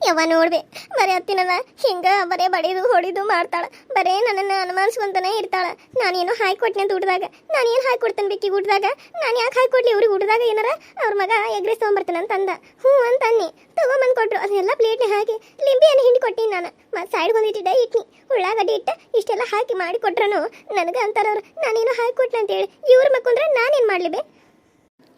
ಯವ್ವ ನೋಡ್ಬೆ ಬರೀ ಅತ್ತಿನದ ಹಿಂಗ ಬರೇ ಬಡಿದು ಹೊಡಿದು ಮಾಡ್ತಾಳ, ಬರೇ ನನ್ನನ್ನು ಅನುಮಾನಿಸ್ಕೊಂತಾನೆ ಇರ್ತಾಳ. ನಾನೇನು ಹಾಯ್ ಕೊಟ್ಟನೆ ಅಂತ ಊಟದಾಗ ನಾನೇನು ಹಾಯ್ ಕೊಡ್ತಾನೆ ಬೇಕಿ ಊಟದಾಗ ನಾನು ಯಾಕೆ ಹಾಯ್ ಕೊಡ್ಲಿ ಇವ್ರಿಗೆ ಊಟದಾಗ ಏನಾರ? ಅವ್ರ ಮಗ ಎಗ್ರೆಸ್ ತೊಗೊಂಬರ್ತಾನೆ ಅಂತ ಅಂದ ಹ್ಞೂ ಅಂತ ಅನ್ನಿ ತಗೊಂಬಂದು ಕೊಟ್ರು ಅದನ್ನೆಲ್ಲ ಪ್ಲೇಟ್ನ ಹಾಕಿ ಲಿಂಬೆಯನ್ನು ಹಿಂಡಿ ಕೊಟ್ಟಿನಿ ನಾನು. ಮತ್ತು ಸೈಡ್ ಬಂದಿಟ್ಟಿದ್ದೆ ಇಟ್ನಿ ಉಳ್ಳಾಗಡ್ಡಿ ಇಟ್ಟ ಇಷ್ಟೆಲ್ಲ ಹಾಕಿ ಮಾಡಿ ಕೊಟ್ರನು, ನನಗೆ ಅಂತಾರವ್ರು, ನಾನೇನು ಹಾಯ್ ಕೊಟ್ಲೆ ಅಂತೇಳಿ ಇವ್ರ ಮಕ್ಕಂದ್ರೆ ನಾನೇನು ಮಾಡಲಿ ಬೇ?